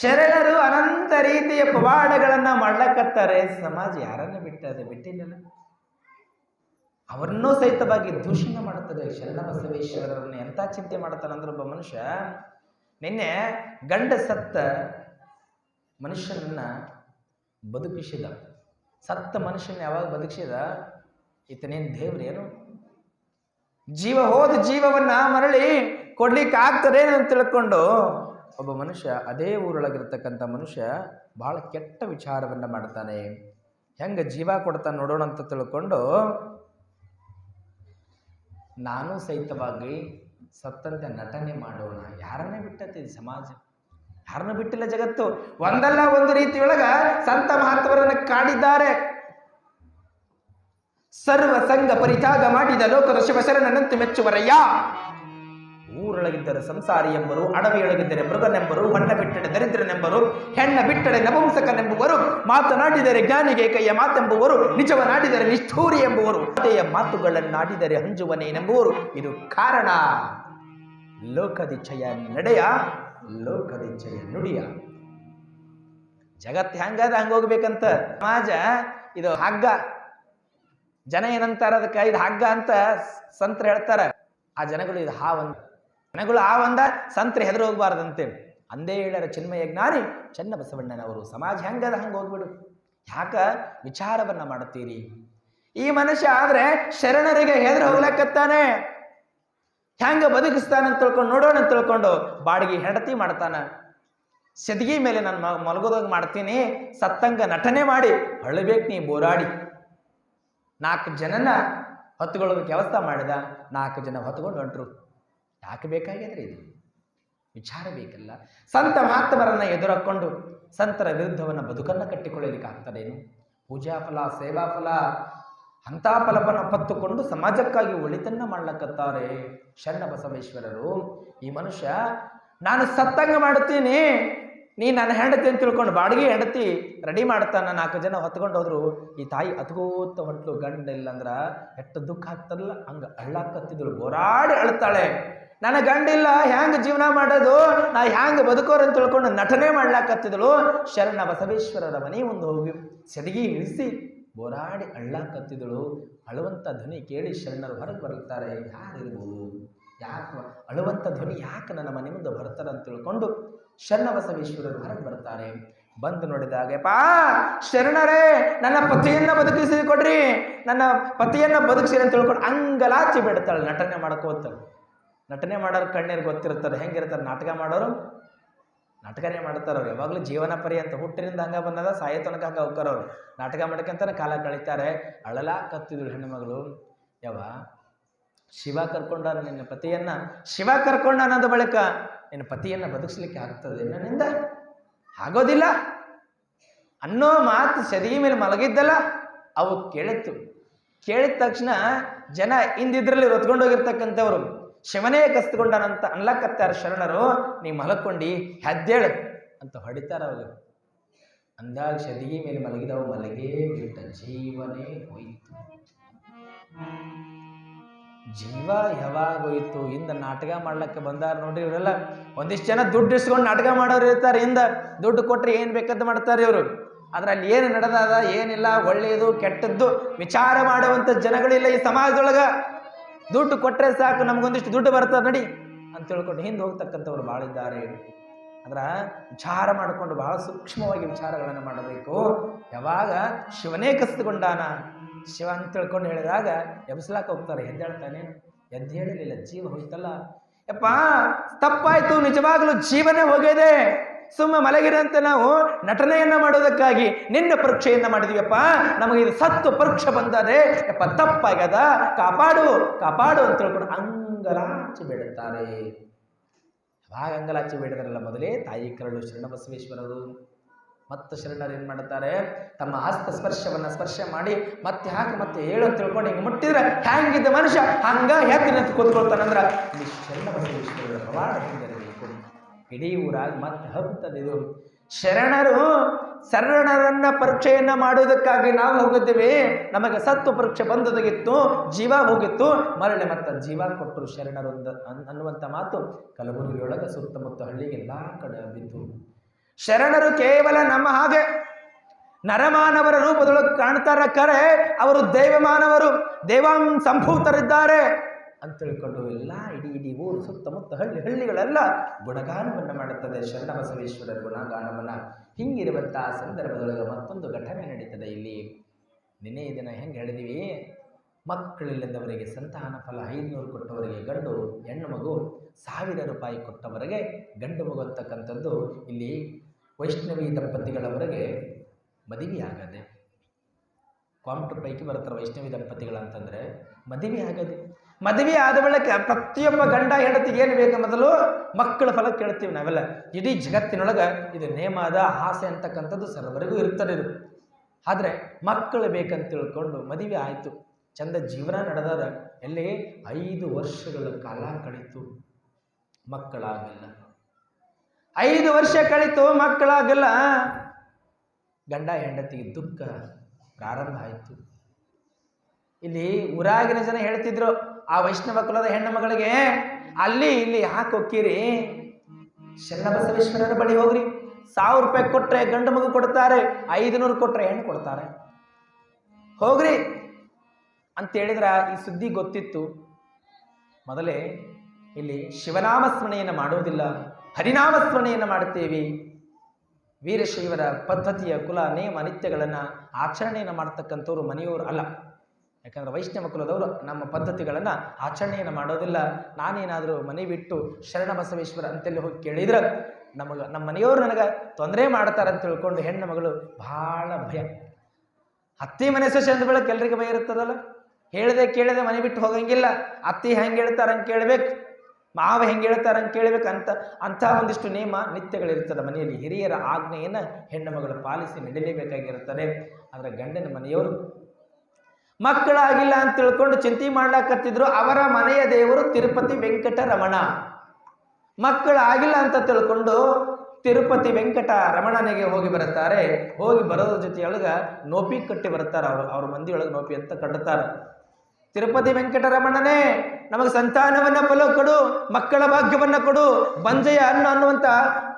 ಶರಣರು ಅನಂತ ರೀತಿಯ ಪವಾಡಗಳನ್ನು ಮಾಡ್ಲಕ್ಕತ್ತಾರೆ ಸಮಾಜ ಯಾರನ್ನ ಬಿಟ್ಟದೆ ಬಿಟ್ಟಿಲ್ಲ ಅವರನ್ನೂ ಸಹಿತವಾಗಿ ದೂಷಣೆ ಮಾಡುತ್ತದೆ. ಶರಣ ಬಸವೇಶ್ವರರನ್ನು ಎಂಥ ಚಿಂತೆ ಮಾಡ್ತಾನಂದ್ರೆ ಒಬ್ಬ ಮನುಷ್ಯ ನಿನ್ನೆ ಗಂಡ ಸತ್ತ ಮನುಷ್ಯನನ್ನ ಬದುಕಿಸಿದ. ಸತ್ತ ಮನುಷ್ಯನ ಯಾವಾಗ ಬದುಕಿಸಿದ? ಈತನೇನು ದೇವ್ರೇನು ಜೀವ ಹೋದ ಜೀವವನ್ನ ಮರಳಿ ಕೊಡ್ಲಿಕ್ಕೆ ಆಗ್ತದೆ ಅಂತ ತಿಳ್ಕೊಂಡು ಒಬ್ಬ ಮನುಷ್ಯ ಅದೇ ಊರೊಳಗಿರ್ತಕ್ಕಂಥ ಮನುಷ್ಯ ಭಾಳ ಕೆಟ್ಟ ವಿಚಾರವನ್ನು ಮಾಡ್ತಾನೆ. ಹೆಂಗೆ ಜೀವ ಕೊಡ್ತಾನೆ ನೋಡೋಣ ಅಂತ ತಿಳ್ಕೊಂಡು ನಾನು ಸಹಿತವಾಗಿ ಸತ್ತಂತೆ ನಟನೆ ಮಾಡೋಣ. ಯಾರನ್ನೇ ಇದು ಸಮಾಜ? ಯಾರನ್ನು ಬಿಟ್ಟಿಲ್ಲ ಜಗತ್ತು. ಒಂದಲ್ಲ ಒಂದು ರೀತಿಯೊಳಗ ಸಂತ ಮಹಾತ್ಮರನ್ನು ಕಾಡಿದ್ದಾರೆ. ಸರ್ವ ಸಂಘ ಪರಿತ್ಯಾಗ ಮಾಡಿದ ಲೋಕದ ಶಿವಶರಣನಂತೆ ಮೆಚ್ಚುವರಯ್ಯ. ಊರೊಳಗಿದ್ದರೆ ಸಂಸಾರಿ ಎಂಬರು, ಅಡವಿಯೊಳಗಿದ್ದರೆ ಮೃಗನೆಂಬರು ಹೊನ್ನ ಬಿಟ್ಟಡೆ ದರಿದ್ರನೆಂಬರು, ಹೆಣ್ಣ ಬಿಟ್ಟಡೆ ನಪುಂಸಕನೆಂಬುವರು, ಮಾತನಾಡಿದರೆ ಜ್ಞಾನಿಗೆ ಕೈಯ ಮಾತೆಂಬುವರು ನಿಜವನಾಡಿದರೆ ನಿಷ್ಠೂರಿ ಎಂಬುವರು ಕತೆಯ ಮಾತುಗಳನ್ನಾಡಿದರೆ ಹಂಜುವನೇನೆಂಬುವರು. ಇದು ಕಾರಣ. ಲೋಕದಿಚ್ಛೆಯ ನಡೆಯ, ಲೋಕದಿಚ್ಛೆಯ ನುಡಿಯ. ಜಗತ್ತು ಹಂಗ ಹೋಗ್ಬೇಕಂತ. ಸಮಾಜ, ಇದು ಹಗ್ಗ. ಜನ ಏನಂತಾರ ಅದಕ್ಕೆ, ಇದು ಹಗ್ಗ ಅಂತ ಸಂತ್ರ ಹೇಳ್ತಾರ. ಆ ಜನಗಳು ಇದು ಹಾವಂದ ಆ ಒಂದ, ಸಂತ್ರ ಹೆದರು ಹೋಗಬಾರ್ದಂತೆ ಅಂದೇ ಹೇಳ್ಯಾರ ಚಿನ್ಮಯ ಜ್ಞಾನಿ ಚನ್ನ ಬಸವಣ್ಣನವರು ಸಮಾಜ ಹೆಂಗದ ಹಂಗೆ ಹೋಗ್ಬಿಡು. ಯಾಕ ವಿಚಾರವನ್ನ ಮಾಡುತ್ತೀರಿ? ಈ ಮನುಷ್ಯ ಆದ್ರೆ ಶರಣರಿಗೆ ಹೆದರು ಹೋಗ್ಲಕ್ಕತ್ತಾನೆ ಹೆಂಗ ಬದುಕಿಸ್ತಾನಂತ ತಿಳ್ಕೊಂಡು, ನೋಡೋಣ ಅಂತ ತಿಳ್ಕೊಂಡು ಬಾಡಿಗೆ ಹೆಂಡತಿ ಮಾಡ್ತಾನ. ಸೆದಗಿ ಮೇಲೆ ನಾನು ಮಲಗೋದಾಗ ಮಾಡ್ತೀನಿ, ಸತ್ತಂಗ ನಟನೆ ಮಾಡಿ, ಅಳಬೇಕು ನೀ ಬೋರಾಡಿ. ನಾಲ್ಕು ಜನನ ಹೊತ್ತುಕೊಳ್ಳೋದಕ್ಕೆ ವ್ಯವಸ್ಥೆ ಮಾಡಿದ, ನಾಲ್ಕು ಜನ ಹೊತ್ಕೊಂಡು ಹೊಂಟ್ರು. ಯಾಕೆ ಬೇಕಾಗಿದ್ರೆ ಇದು? ವಿಚಾರ ಬೇಕಲ್ಲ. ಸಂತ ಮಹಾತ್ಮರನ್ನ ಎದುರಾಕೊಂಡು ಸಂತರ ವಿರುದ್ಧವನ್ನ ಬದುಕನ್ನು ಕಟ್ಟಿಕೊಳ್ಳಲಿಕ್ಕೆ ಆಗ್ತದೇನು? ಪೂಜಾ ಫಲ, ಸೇವಾ ಫಲ, ಅಂಥ ಫಲವನ್ನು ಪತ್ತುಕೊಂಡು ಸಮಾಜಕ್ಕಾಗಿ ಒಳಿತನ್ನ ಮಾಡ್ಲಕ್ಕತ್ತಾರೆ ಶರಣ ಬಸವೇಶ್ವರರು. ಈ ಮನುಷ್ಯ, ನಾನು ಸತ್ತಂಗ ಮಾಡುತ್ತೀನಿ, ನೀ ನನ್ನ ಹೆಂಡತಿ ಅಂತ ತಿಳ್ಕೊಂಡು ಬಾಡಿಗೆ ಹೆಂಡತಿ ರೆಡಿ ಮಾಡ್ತಾನೆ ನಾಲ್ಕು ಜನ ಹೊತ್ಕೊಂಡು ಹೋದ್ರು. ಈ ತಾಯಿ ಅತ್ಕೋತ ಹೊಂಟ್ಲು ಗಂಡ ಇಲ್ಲ ಅಂದ್ರ ಎಷ್ಟು ದುಃಖ ಆಗ್ತದಲ್ಲ? ಹಂಗೆ ಅಳ್ಳಾಕತ್ತಿದ್ರು ಹೋರಾಡಿ ಅಳ್ತಾಳೆ. ನನ್ನ ಗಂಡಿಲ್ಲ ಹ್ಯಾಂಗೆ ಜೀವನ ಮಾಡೋದು? ನಾ ಹ್ಯಾಂಗೆ ಬದುಕೋರು ಅಂತ ತಿಳ್ಕೊಂಡು ನಟನೆ ಮಾಡ್ಲಾಕತ್ತಿದಳು. ಶರಣ ಬಸವೇಶ್ವರರ ಮನೆ ಒಂದು ಹೋಗಿ ಸೆಡಗಿ ಇಳಿಸಿ ಬೋರಾಡಿ ಅಳ್ಳಾಕತ್ತಿದಳು. ಅಳುವಂಥ ಧ್ವನಿ ಕೇಳಿ ಶರಣರು ಹೊರಗೆ ಬರುತ್ತಾರೆ ಯಾರಿರ್ಬೋದು? ಯಾಕೆ ಅಳುವಂತ ಧ್ವನಿ ಯಾಕೆ ನನ್ನ ಮನೆ ಮುಂದೆ ಬರ್ತಾರೆ ಅಂತ ತಿಳ್ಕೊಂಡು ಶರಣ ಬಸವೇಶ್ವರರು ಹೊರಗೆ ಬರ್ತಾರೆ. ಬಂದು ನೋಡಿದಾಗ ಪಾ ಶರಣರೇ, ನನ್ನ ಪತಿಯನ್ನ ಬದುಕಿಸಿ ಕೊಡ್ರಿ. ನನ್ನ ಪತಿಯನ್ನ ಬದುಕಿಸಿ ಅಂತ ತಿಳ್ಕೊಂಡು ಅಂಗಲಾಚಿ ಬಿಡ್ತಾಳೆ ನಟನೆ ಮಾಡ್ಕೋತ. ನಟನೆ ಮಾಡೋರು ಕಣ್ಣೀರು ಗೊತ್ತಿರ್ತಾರೆ ಹೆಂಗಿರ್ತಾರೆ? ನಾಟಕ ಮಾಡೋರು? ನಾಟಕನೇ ಮಾಡ್ತಾರೆ ಅವ್ರು. ಯಾವಾಗಲೂ ಜೀವನ ಪರ್ಯಂತ ಹುಟ್ಟಿನಿಂದ ಹಂಗ ಬಂದದ, ಸಾಯೋ ತನಕ ಹಂಗ ಹೋಗ್ತಾರವ್ರು ನಾಟಕ ಮಾಡ್ಕೊಂತಾನೆ ಕಾಲ ಕಳೀತಾರೆ. ಅಳಲ ಕತ್ತಿದ್ರು ಹೆಣ್ಣುಮಗಳು. ಯಾವ ಶಿವ ಕರ್ಕೊಂಡ ನಿನ್ನ ಪತಿಯನ್ನ? ಶಿವ ಕರ್ಕೊಂಡ ಅನ್ನೋದು ಬಳಿಕ ನಿನ್ನ ಪತಿಯನ್ನ ಬದುಕಿಸ್ಲಿಕ್ಕೆ ಆಗ್ತದೆ ನನ್ನಿಂದ ಆಗೋದಿಲ್ಲ. ಅನ್ನೋ ಮಾತು ಸದಿ ಮೇಲೆ ಮಲಗಿದ್ದಲ್ಲ, ಅವು ಕೇಳಿತ್ತು. ಕೇಳಿದ ತಕ್ಷಣ ಜನ ಹಿಂದಿದ್ರಲ್ಲಿ ಹೊತ್ಕೊಂಡೋಗಿರ್ತಕ್ಕಂಥವ್ರು ಶಿವನೇ ಕಸ್ತ್ಕೊಂಡನಂತ ಅನ್ಲಕ್ಕತ್ತಾರ ಶರಣರು, ನೀ ಮಲಕ್ಕೊಂಡಿ, ಹೆದ್ದೇಳು ಅಂತ ಹೊಡಿತಾರ ಅವರು. ಅಂದಾಗ ಶದಿಗೆ ಮೇಲೆ ಮಲಗಿದವು, ಮಲಗೇ ಬಿಟ್ಟ ಜೀವನೇ ಹೋಯಿತು. ಜೀವ ಯಾವಾಗ ಹೋಯಿತು? ಹಿಂದೆ ನಾಟಕ ಮಾಡ್ಲಕ್ಕೆ ಬಂದಾರ ನೋಡ್ರಿ ಇವರೆಲ್ಲ. ಒಂದಿಷ್ಟು ಜನ ದುಡ್ಡು ಇಸ್ಕೊಂಡು ನಾಟಕ ಮಾಡೋರು ಇರ್ತಾರೆ, ಇಂದ ದುಡ್ಡು ಕೊಟ್ರೆ ಏನು ಬೇಕಂತ ಮಾಡ್ತಾರೆ ಇವರು. ಆದ್ರೆ ಅಲ್ಲಿ ಏನು ನಡೆದದ, ಏನಿಲ್ಲ ಒಳ್ಳೆಯದು ಕೆಟ್ಟದ್ದು, ವಿಚಾರ ಮಾಡುವಂಥ ಜನಗಳಿಲ್ಲ ಈ ಸಮಾಜದೊಳಗ. ದುಡ್ಡು ಕೊಟ್ಟರೆ ಸಾಕು, ನಮಗೊಂದಿಷ್ಟು ದುಡ್ಡು ಬರ್ತದೆ ನಡಿ ಅಂತ ತಿಳ್ಕೊಂಡು ಹಿಂದೆ ಹೋಗ್ತಕ್ಕಂಥವ್ರು ಭಾಳ ಇದ್ದಾರೆ ಅಂದ್ರೆ ವಿಚಾರ ಮಾಡಿಕೊಂಡು ಬಹಳ ಸೂಕ್ಷ್ಮವಾಗಿ ವಿಚಾರಗಳನ್ನು ಮಾಡಬೇಕು. ಯಾವಾಗ ಶಿವನೇ ಕಸಿದುಕೊಂಡಾನ? ಶಿವ ಅಂತ ತಿಳ್ಕೊಂಡು ಹೇಳಿದಾಗ ಎಬ್ಸ್ಲಾಕ ಹೋಗ್ತಾರೆ ಎದ್ದೇಳ್ತಾನೆ ಎದ್ದು ಹೇಳಲಿಲ್ಲ ಜೀವ ಹೋಯ್ತಲ್ಲ. ಯಪ್ಪ, ತಪ್ಪಾಯ್ತು, ನಿಜವಾಗ್ಲೂ ಜೀವನೇ ಹೋಗಿದೆ. ಸುಮ್ಮ ಮಲಗಿರಂತೆ ನಾವು ನಟನೆಯನ್ನ ಮಾಡೋದಕ್ಕಾಗಿ ನಿನ್ನ ಪರೀಕ್ಷೆಯನ್ನ ಮಾಡಿದೀವಪ್ಪ. ನಮಗೆ ಇದು ಸತ್ತು ಪರೀಕ್ಷೆ ಬಂದರೆ ಯಪ್ಪ ತಪ್ಪಾಗ್ಯದ ಕಾಪಾಡು ಕಾಪಾಡು ಅಂತ ತಿಳ್ಕೊಂಡು ಅಂಗಲಾಚಿ ಬಿಡುತ್ತಾರೆ ಯಾವಾಗ ಅಂಗಲಾಚಿ ಬೇಡಿದ್ರಲ್ಲ ಮೊದಲೇ ತಾಯಿ ಕರಳು ಶರಣ ಬಸವೇಶ್ವರರು ಮತ್ತು ಶರಣರು ಏನು ಮಾಡುತ್ತಾರೆ? ತಮ್ಮ ಹಸ್ತ ಸ್ಪರ್ಶವನ್ನ ಸ್ಪರ್ಶ ಮಾಡಿ ಮತ್ತೆ ಹಾಕಿ ಮತ್ತೆ ಹೇಳು ಅಂತ ತಿಳ್ಕೊಂಡು ಹಿಂಗೆ ಮುಟ್ಟಿದ್ರೆ ಹ್ಯಾಂಗಿದ್ದ ಮನುಷ್ಯ ಹಂಗ ಹ್ಯಾಕಿನ ಕೂತ್ಕೊಳ್ತಾನಂದ್ರ ಶರಣ ಬಸವೇಶ್ವರರು ಹಿಂದಿರಬೇಕು ಇಡೀ ಊರಾಗ ಮತ್ತೆ ಹಬ್ಬುತ್ತದೆ ಇದು. ಶರಣರು ಶರಣರನ್ನ ಪರೀಕ್ಷೆಯನ್ನ ಮಾಡೋದಕ್ಕಾಗಿ ನಾವು ಹೋಗಿದ್ದೇವೆ. ನಮಗೆ ಸತ್ತು ಪರೀಕ್ಷೆ ಬಂದದಾಗಿತ್ತು, ಜೀವ ಹೋಗಿತ್ತು. ಮರಳಿ ಮತ್ತೆ ಜೀವ ಕೊಟ್ಟರು ಶರಣರು ಅನ್ನುವಂಥ ಮಾತು ಕಲಬುರಗಿಯೊಳಗೆ ಸುತ್ತಮುತ್ತ ಹಳ್ಳಿಗೆಲ್ಲ ಕಡೆ ಬಿದ್ದು. ಶರಣರು ಕೇವಲ ನಮ್ಮ ಹಾಗೆ ನರಮಾನವರ ರೂಪದೊಳಗೆ ಕಾಣ್ತಾರ ಕರೆ, ಅವರು ದೇವಮಾನವರು. ದೇವಾಂ ಸಂಭೂತರಿದ್ದಾರೆ. ಅಂತ ತಿಳ್ಕೊಂಡು ಎಲ್ಲ ಇಡೀ ಇಡೀ ಊರು ಸುತ್ತಮುತ್ತ ಹಳ್ಳಿ, ಹಳ್ಳಿಗಳೆಲ್ಲ ಗುಣಗಾನವನ್ನು ಮಾಡುತ್ತದೆ. ಶರಣಬಸವೇಶ್ವರರ ಗುಣಗಾನವನ್ನು. ಹಿಂಗಿರುವಂತಹ ಸಂದರ್ಭದೊಳಗೆ ಮತ್ತೊಂದು ಘಟನೆ ನಡೀತದೆ ಇಲ್ಲಿ. ನಿನ್ನೆ ದಿನ ಹೆಂಗೆ ಹೇಳಿದೀವಿ? ಮಕ್ಕಳಿಲ್ಲದವರಿಗೆ ಸಂತಾನ ಫಲ ಐದುನೂರು ಕೊಟ್ಟವರಿಗೆ ಗಂಡು, ಹೆಣ್ಣು ಮಗು ಸಾವಿರ ರೂಪಾಯಿ ಕೊಟ್ಟವರಿಗೆ ಗಂಡು ಮಗು ಅಂತಕ್ಕಂಥದ್ದು ಇಲ್ಲಿ ವೈಷ್ಣವಿ ದಂಪತಿಗಳವರೆಗೆ ಮದುವೆ ಆಗದೆ ಕ್ವಾಮ್ಟರ್ ಪೈಕಿ ಬರ್ತಾರೆ ವೈಷ್ಣವಿ ದಂಪತಿಗಳಂತಂದರೆ ಮದುವೆ ಆಗದೆ ಮದುವೆ ಆದ ಬಳಿಕ ಪ್ರತಿಯೊಬ್ಬ ಗಂಡ ಹೆಂಡತಿಗೆ ಏನು ಬೇಕು ಮೊದಲು ಮಕ್ಕಳ ಫಲ ಕೇಳ್ತೀವಿ ನಾವೆಲ್ಲ. ಇಡೀ ಜಗತ್ತಿನೊಳಗೆ ಇದು ನೇಮ ಅದ ಆಸೆ ಅಂತಕ್ಕಂಥದ್ದು ಸರ್ವರಿಗೂ ಇರ್ತದೆ ಇದು. ಆದರೆ ಮಕ್ಕಳು ಬೇಕಂತ ತಿಳ್ಕೊಂಡು ಮದುವೆ ಆಯಿತು. ಚಂದ ಜೀವನ ನಡೆದಾರ ಎಲ್ಲಿ? ಐದು ವರ್ಷಗಳ ಕಾಲ ಕಳೀತು. ಮಕ್ಕಳಾಗಲ್ಲ. ಐದು ವರ್ಷ ಕಳೀತು, ಮಕ್ಕಳಾಗಲ್ಲ. ಗಂಡ ಹೆಂಡತಿಗೆ ದುಃಖ ಪ್ರಾರಂಭ ಆಯಿತು. ಇಲ್ಲಿ ಊರಾಗಿನ ಜನ ಹೇಳ್ತಿದ್ರು ಆ ವೈಷ್ಣವ ಕುಲದ ಹೆಣ್ಣು ಮಗಳಿಗೆ, ಅಲ್ಲಿ ಇಲ್ಲಿ ಹೋಗ್ತೀರಿ ಶರಣಬಸವೇಶ್ವರರ ಬಳಿ ಹೋಗ್ರಿ. ಸಾವಿರ ರೂಪಾಯಿ ಕೊಟ್ರೆ ಗಂಡು ಮಗು ಕೊಡ್ತಾರೆ, ಐದುನೂರು ಕೊಟ್ರೆ ಹೆಣ್ಣು ಕೊಡ್ತಾರೆ. ಹೋಗ್ರಿ. ಅಂತ ಹೇಳಿದ್ರ ಈ ಸುದ್ದಿ ಗೊತ್ತಿತ್ತು. ಮೊದಲೇ ಇಲ್ಲಿ ಶಿವನಾಮ ಸ್ಮರಣೆಯನ್ನು ಮಾಡುವುದಿಲ್ಲ ಹರಿನಾಮ ಸ್ಮರಣೆಯನ್ನು ಮಾಡುತ್ತೇವೆ. ವೀರಶೈವರ ಪದ್ಧತಿಯ ಕುಲ ನೇಮ ನಿತ್ಯಗಳನ್ನು ಆಚರಣೆಯನ್ನು ಮಾಡ್ತಕ್ಕಂಥವ್ರು ಮನೆಯವರು ಅಲ್ಲ. ಯಾಕಂದ್ರೆ ವೈಷ್ಣವ ಕುಲದವರು ನಮ್ಮ ಪದ್ಧತಿಗಳನ್ನು ಆಚರಣೆಯನ್ನು ಮಾಡೋದಿಲ್ಲ. ನಾನೇನಾದರೂ ಮನೆ ಬಿಟ್ಟು ಶರಣ ಬಸವೇಶ್ವರ ಅಂತೇಳಿ ಹೋಗಿ ಕೇಳಿದ್ರೆ ನಮಗೆ, ನಮ್ಮ ಮನೆಯವರು ನನಗೆ ತೊಂದರೆ ಮಾಡ್ತಾರೆ ಅಂತ ತಿಳ್ಕೊಂಡು ಹೆಣ್ಣು ಮಗಳು ಭಾಳ ಭಯ. ಅತ್ತಿ ಮನೆ ಸೊಸೆ ಅಂದ ಬೆಳಕ್ಕೆ ಎಲ್ರಿಗೂ ಭಯ ಇರ್ತದಲ್ಲ ಹೇಳ್ದೆ ಕೇಳದೆ ಮನೆ ಬಿಟ್ಟು ಹೋಗಂಗಿಲ್ಲ. ಅತ್ತಿ ಹೆಂಗೆ ಅಂತ ಕೇಳಬೇಕು. ಮಾವ ಹೆಂಗೆ ಹೇಳ್ತಾರ ಅಂತ ಕೇಳಬೇಕು ಅಂತ, ಅಂಥ ಒಂದಿಷ್ಟು ನೇಮ ನಿತ್ಯಗಳಿರ್ತದೆ ಮನೆಯಲ್ಲಿ. ಹಿರಿಯರ ಆಜ್ಞೆಯನ್ನು ಹೆಣ್ಣು ಮಗಳು ಪಾಲಿಸಿ ನಡೀಲೇಬೇಕಾಗಿರುತ್ತದೆ. ಆದರೆ ಗಂಡನ ಮನೆಯವರು ಮಕ್ಕಳಾಗಿಲ್ಲ ಅಂತ ತಿಳ್ಕೊಂಡು ಚಿಂತೆ ಮಾಡ್ಲಾಕತ್ತಿದ್ರು ಅವರ ಮನೆಯ ದೇವರು ತಿರುಪತಿ ವೆಂಕಟ ರಮಣ ಮಕ್ಕಳಾಗಿಲ್ಲ ಅಂತ ತಿಳ್ಕೊಂಡು ತಿರುಪತಿ ವೆಂಕಟ ರಮಣನಿಗೆ ಹೋಗಿ ಬರುತ್ತಾರೆ. ಹೋಗಿ ಬರೋದ್ರ ಜೊತೆಯೊಳಗೆ ನೋಪಿ ಕಟ್ಟಿ ಬರುತ್ತಾರೆ ಅವರು. ಅವ್ರ ಮಂದಿಯೊಳಗೆ ನೋಪಿ ಅಂತ ಕಟ್ಟುತ್ತಾರೆ. ತಿರುಪತಿ ವೆಂಕಟ ರಮಣನೇ ನಮಗೆ ಸಂತಾನವನ್ನ ಫಲ ಕೊಡು, ಮಕ್ಕಳ ಭಾಗ್ಯವನ್ನ ಕೊಡು, ಬಂಜೆಯ ಅನ್ನ ಅನ್ನುವಂತ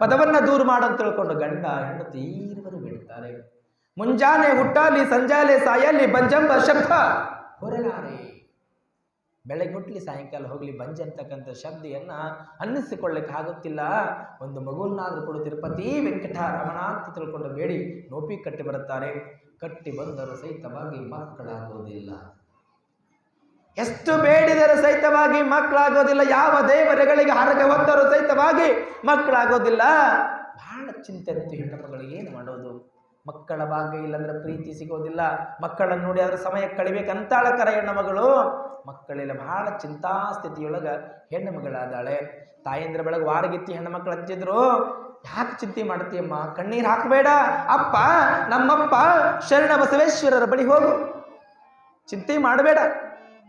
ಪದವನ್ನ ದೂರ ಮಾಡು ಅಂತ ತಿಳ್ಕೊಂಡು ಗಂಡ ಹೆಣ್ಣು ತೀರ್ವರು ಬಿಡ್ತಾರೆ ಮುಂಜಾನೆ ಹುಟ್ಟಾಲಿ, ಸಂಜಾಲೆ ಸಾಯಲ್ಲಿ ಬಂಜಂಬ ಶಬ್ದ. ಹೊರಲಾರೆ ಬೆಳಗ್ಗೆ ಹುಟ್ಟಲಿ ಸಾಯಂಕಾಲ ಹೋಗ್ಲಿ, ಬಂಜ ಅಂತಕ್ಕಂಥ ಶಬ್ದಿಯನ್ನು ಅನ್ನಿಸಿಕೊಳ್ಳಕ್ಕೆ ಆಗುತ್ತಿಲ್ಲ. ಒಂದು ಮಗುವನ್ನಾದ್ರೂ ಕೊಡು ತಿರುಪತಿ ವೆಂಕಟ ರಮಣ ಅಂತ ತಿಳ್ಕೊಂಡು ಬೇಡಿ. ನೋಪಿ ಕಟ್ಟಿ ಬರುತ್ತಾರೆ. ಕಟ್ಟಿ ಬಂದರೂ ಸಹಿತವಾಗಿ ಮಕ್ಕಳಾಗುವುದಿಲ್ಲ ಎಷ್ಟು ಬೇಡಿದರೆ ಸಹಿತವಾಗಿ ಮಕ್ಕಳಾಗೋದಿಲ್ಲ. ಯಾವ ದೇವರುಗಳಿಗೆ ಹರಕೆ ಹೊತ್ತರೂ ಸಹಿತವಾಗಿ ಮಕ್ಕಳಾಗೋದಿಲ್ಲ. ಬಹಳ ಚಿಂತೆ ಇತ್ತು ಹೆಣ್ಣು ಮಗಳಿಗೆ ಏನು ಮಾಡೋದು? ಮಕ್ಕಳ ಭಾಗ್ಯ ಇಲ್ಲಂದ್ರೆ ಪ್ರೀತಿ ಸಿಗೋದಿಲ್ಲ. ಮಕ್ಕಳನ್ನು ನೋಡಿ ಅದರ ಸಮಯ ಕಳಿಬೇಕಂತಾಳ ಕರ ಹೆಣ್ಣು ಮಗಳು. ಮಕ್ಕಳೆಲ್ಲ ಬಹಳ ಚಿಂತಾ ಸ್ಥಿತಿಯೊಳಗ ಹೆಣ್ಣು ಮಗಳಾದಾಳೆ. ತಾಯಂದ್ರ ಬೆಳಗ್ಗೆ ವಾರಗಿತ್ತಿ ಹೆಣ್ಣು ಮಕ್ಕಳು ಅಂತಿದ್ರು ಯಾಕೆ ಚಿಂತೆ ಮಾಡ್ತೀಯಮ್ಮ? ಕಣ್ಣೀರು ಹಾಕಬೇಡ. ಅಪ್ಪ, ನಮ್ಮಪ್ಪ ಶರಣ ಬಸವೇಶ್ವರರ ಬಳಿ ಹೋಗು. ಚಿಂತೆ ಮಾಡಬೇಡ.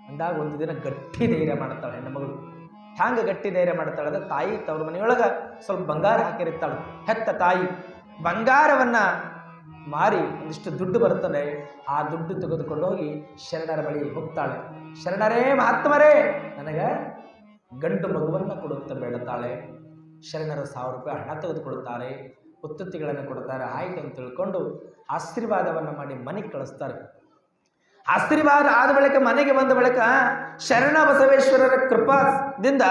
ಅಂದಾಗ ಒಂದು ದಿನ ಗಟ್ಟಿ ಧೈರ್ಯ ಮಾಡ್ತಾಳೆ ಹೆಣ್ಣು ಮಗಳು. ಹ್ಯಾಂಗ ಗಟ್ಟಿ ಧೈರ್ಯ ಮಾಡ್ತಾಳೆ ಅಂದ್ರೆ ತಾಯಿ ತವ್ರ ಮನೆಯೊಳಗ ಸ್ವಲ್ಪ ಬಂಗಾರ ಹಾಕಿರುತ್ತಾಳೆ. ಹೆತ್ತ ತಾಯಿ, ಬಂಗಾರವನ್ನ ಮಾರಿ ಒಂದಿಷ್ಟು ದುಡ್ಡು ಬರುತ್ತದೆ, ಆ ದುಡ್ಡು ತೆಗೆದುಕೊಂಡು ಹೋಗಿ ಶರಣರ ಬಳಿ ಹೋಗ್ತಾಳೆ. ಶರಣರೇ, ಮಹಾತ್ಮರೇ, ನನಗೆ ಗಂಡು ಮಗುವನ್ನು ಕೊಡುತ್ತ ಬೇಡುತ್ತಾಳೆ. ಶರಣರು ಸಾವಿರ ರೂಪಾಯಿ ಹಣ ತೆಗೆದುಕೊಡುತ್ತಾರೆ ಉತ್ತುತ್ತಿಗಳನ್ನು ಕೊಡ್ತಾರೆ ಆಯಿತು ಅಂತ ತಿಳ್ಕೊಂಡು ಆಶೀರ್ವಾದವನ್ನು ಮಾಡಿ ಮನೆಗೆ ಕಳಿಸ್ತಾರೆ. ಆಶೀರ್ವಾದ ಆದ ಬಳಿಕ ಮನೆಗೆ ಬಂದ ಬಳಿಕ ಶರಣ ಬಸವೇಶ್ವರರ ಕೃಪಾದಿಂದ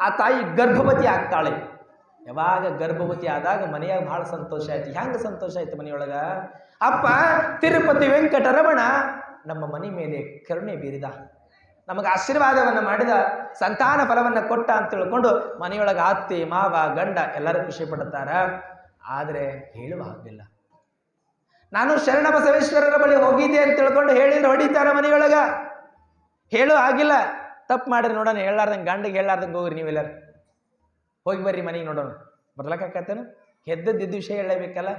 ಆ ತಾಯಿ ಗರ್ಭವತಿ ಆಗ್ತಾಳೆ. ಯಾವಾಗ ಗರ್ಭವತಿ ಆದಾಗ ಮನೆಯಾಗ ಬಹಳ ಸಂತೋಷ ಆಯ್ತು. ಹೆಂಗೆ ಸಂತೋಷ ಆಯ್ತು ಮನೆಯೊಳಗ? ಅಪ್ಪ, ತಿರುಪತಿ ವೆಂಕಟರಮಣ ನಮ್ಮ ಮನೆ ಮೇಲೆ ಕರುಣೆ ಬೀರಿದ. ನಮಗೆ ಆಶೀರ್ವಾದವನ್ನು ಮಾಡಿದ. ಸಂತಾನ ಫಲವನ್ನು ಕೊಟ್ಟ ಅಂತ ತಿಳ್ಕೊಂಡು ಮನೆಯೊಳಗೆ ಅತ್ತೆ, ಮಾವ, ಗಂಡ ಎಲ್ಲರೂ ಖುಷಿ ಪಡುತ್ತಾರ. ಆದರೆ ಹೇಳುವ ಹಾಗಿಲ್ಲ. ನಾನು ಶರಣ ಬಸವೇಶ್ವರರ ಬಳಿ ಹೋಗಿದ್ದೆ ಅಂತ ತಿಳ್ಕೊಂಡು ಹೇಳಿದ್ರೆ, ಹೊಡಿತಾರ ಮನೆಯೊಳಗ. ಹೇಳು ಆಗಿಲ್ಲ ತಪ್ಪು ಮಾಡ್ರಿ ನೋಡೋಣ. ಹೇಳಾರ್ದಂಗೆ ಗಂಡಿಗೆ ಹೇಳಾರ್ದಂಗೆ ಹೋಗ್ರಿ ನೀವೆಲ್ಲರೂ. ಹೋಗಿ ಬರ್ರಿ ಮನೆಗೆ ನೋಡೋಣ. ಬರ್ಲಕ್ಕಾಕತ್ತೇನು ಎದ್ದದ್ದಿದ್ದ ವಿಷಯ ಹೇಳಬೇಕಲ್ಲ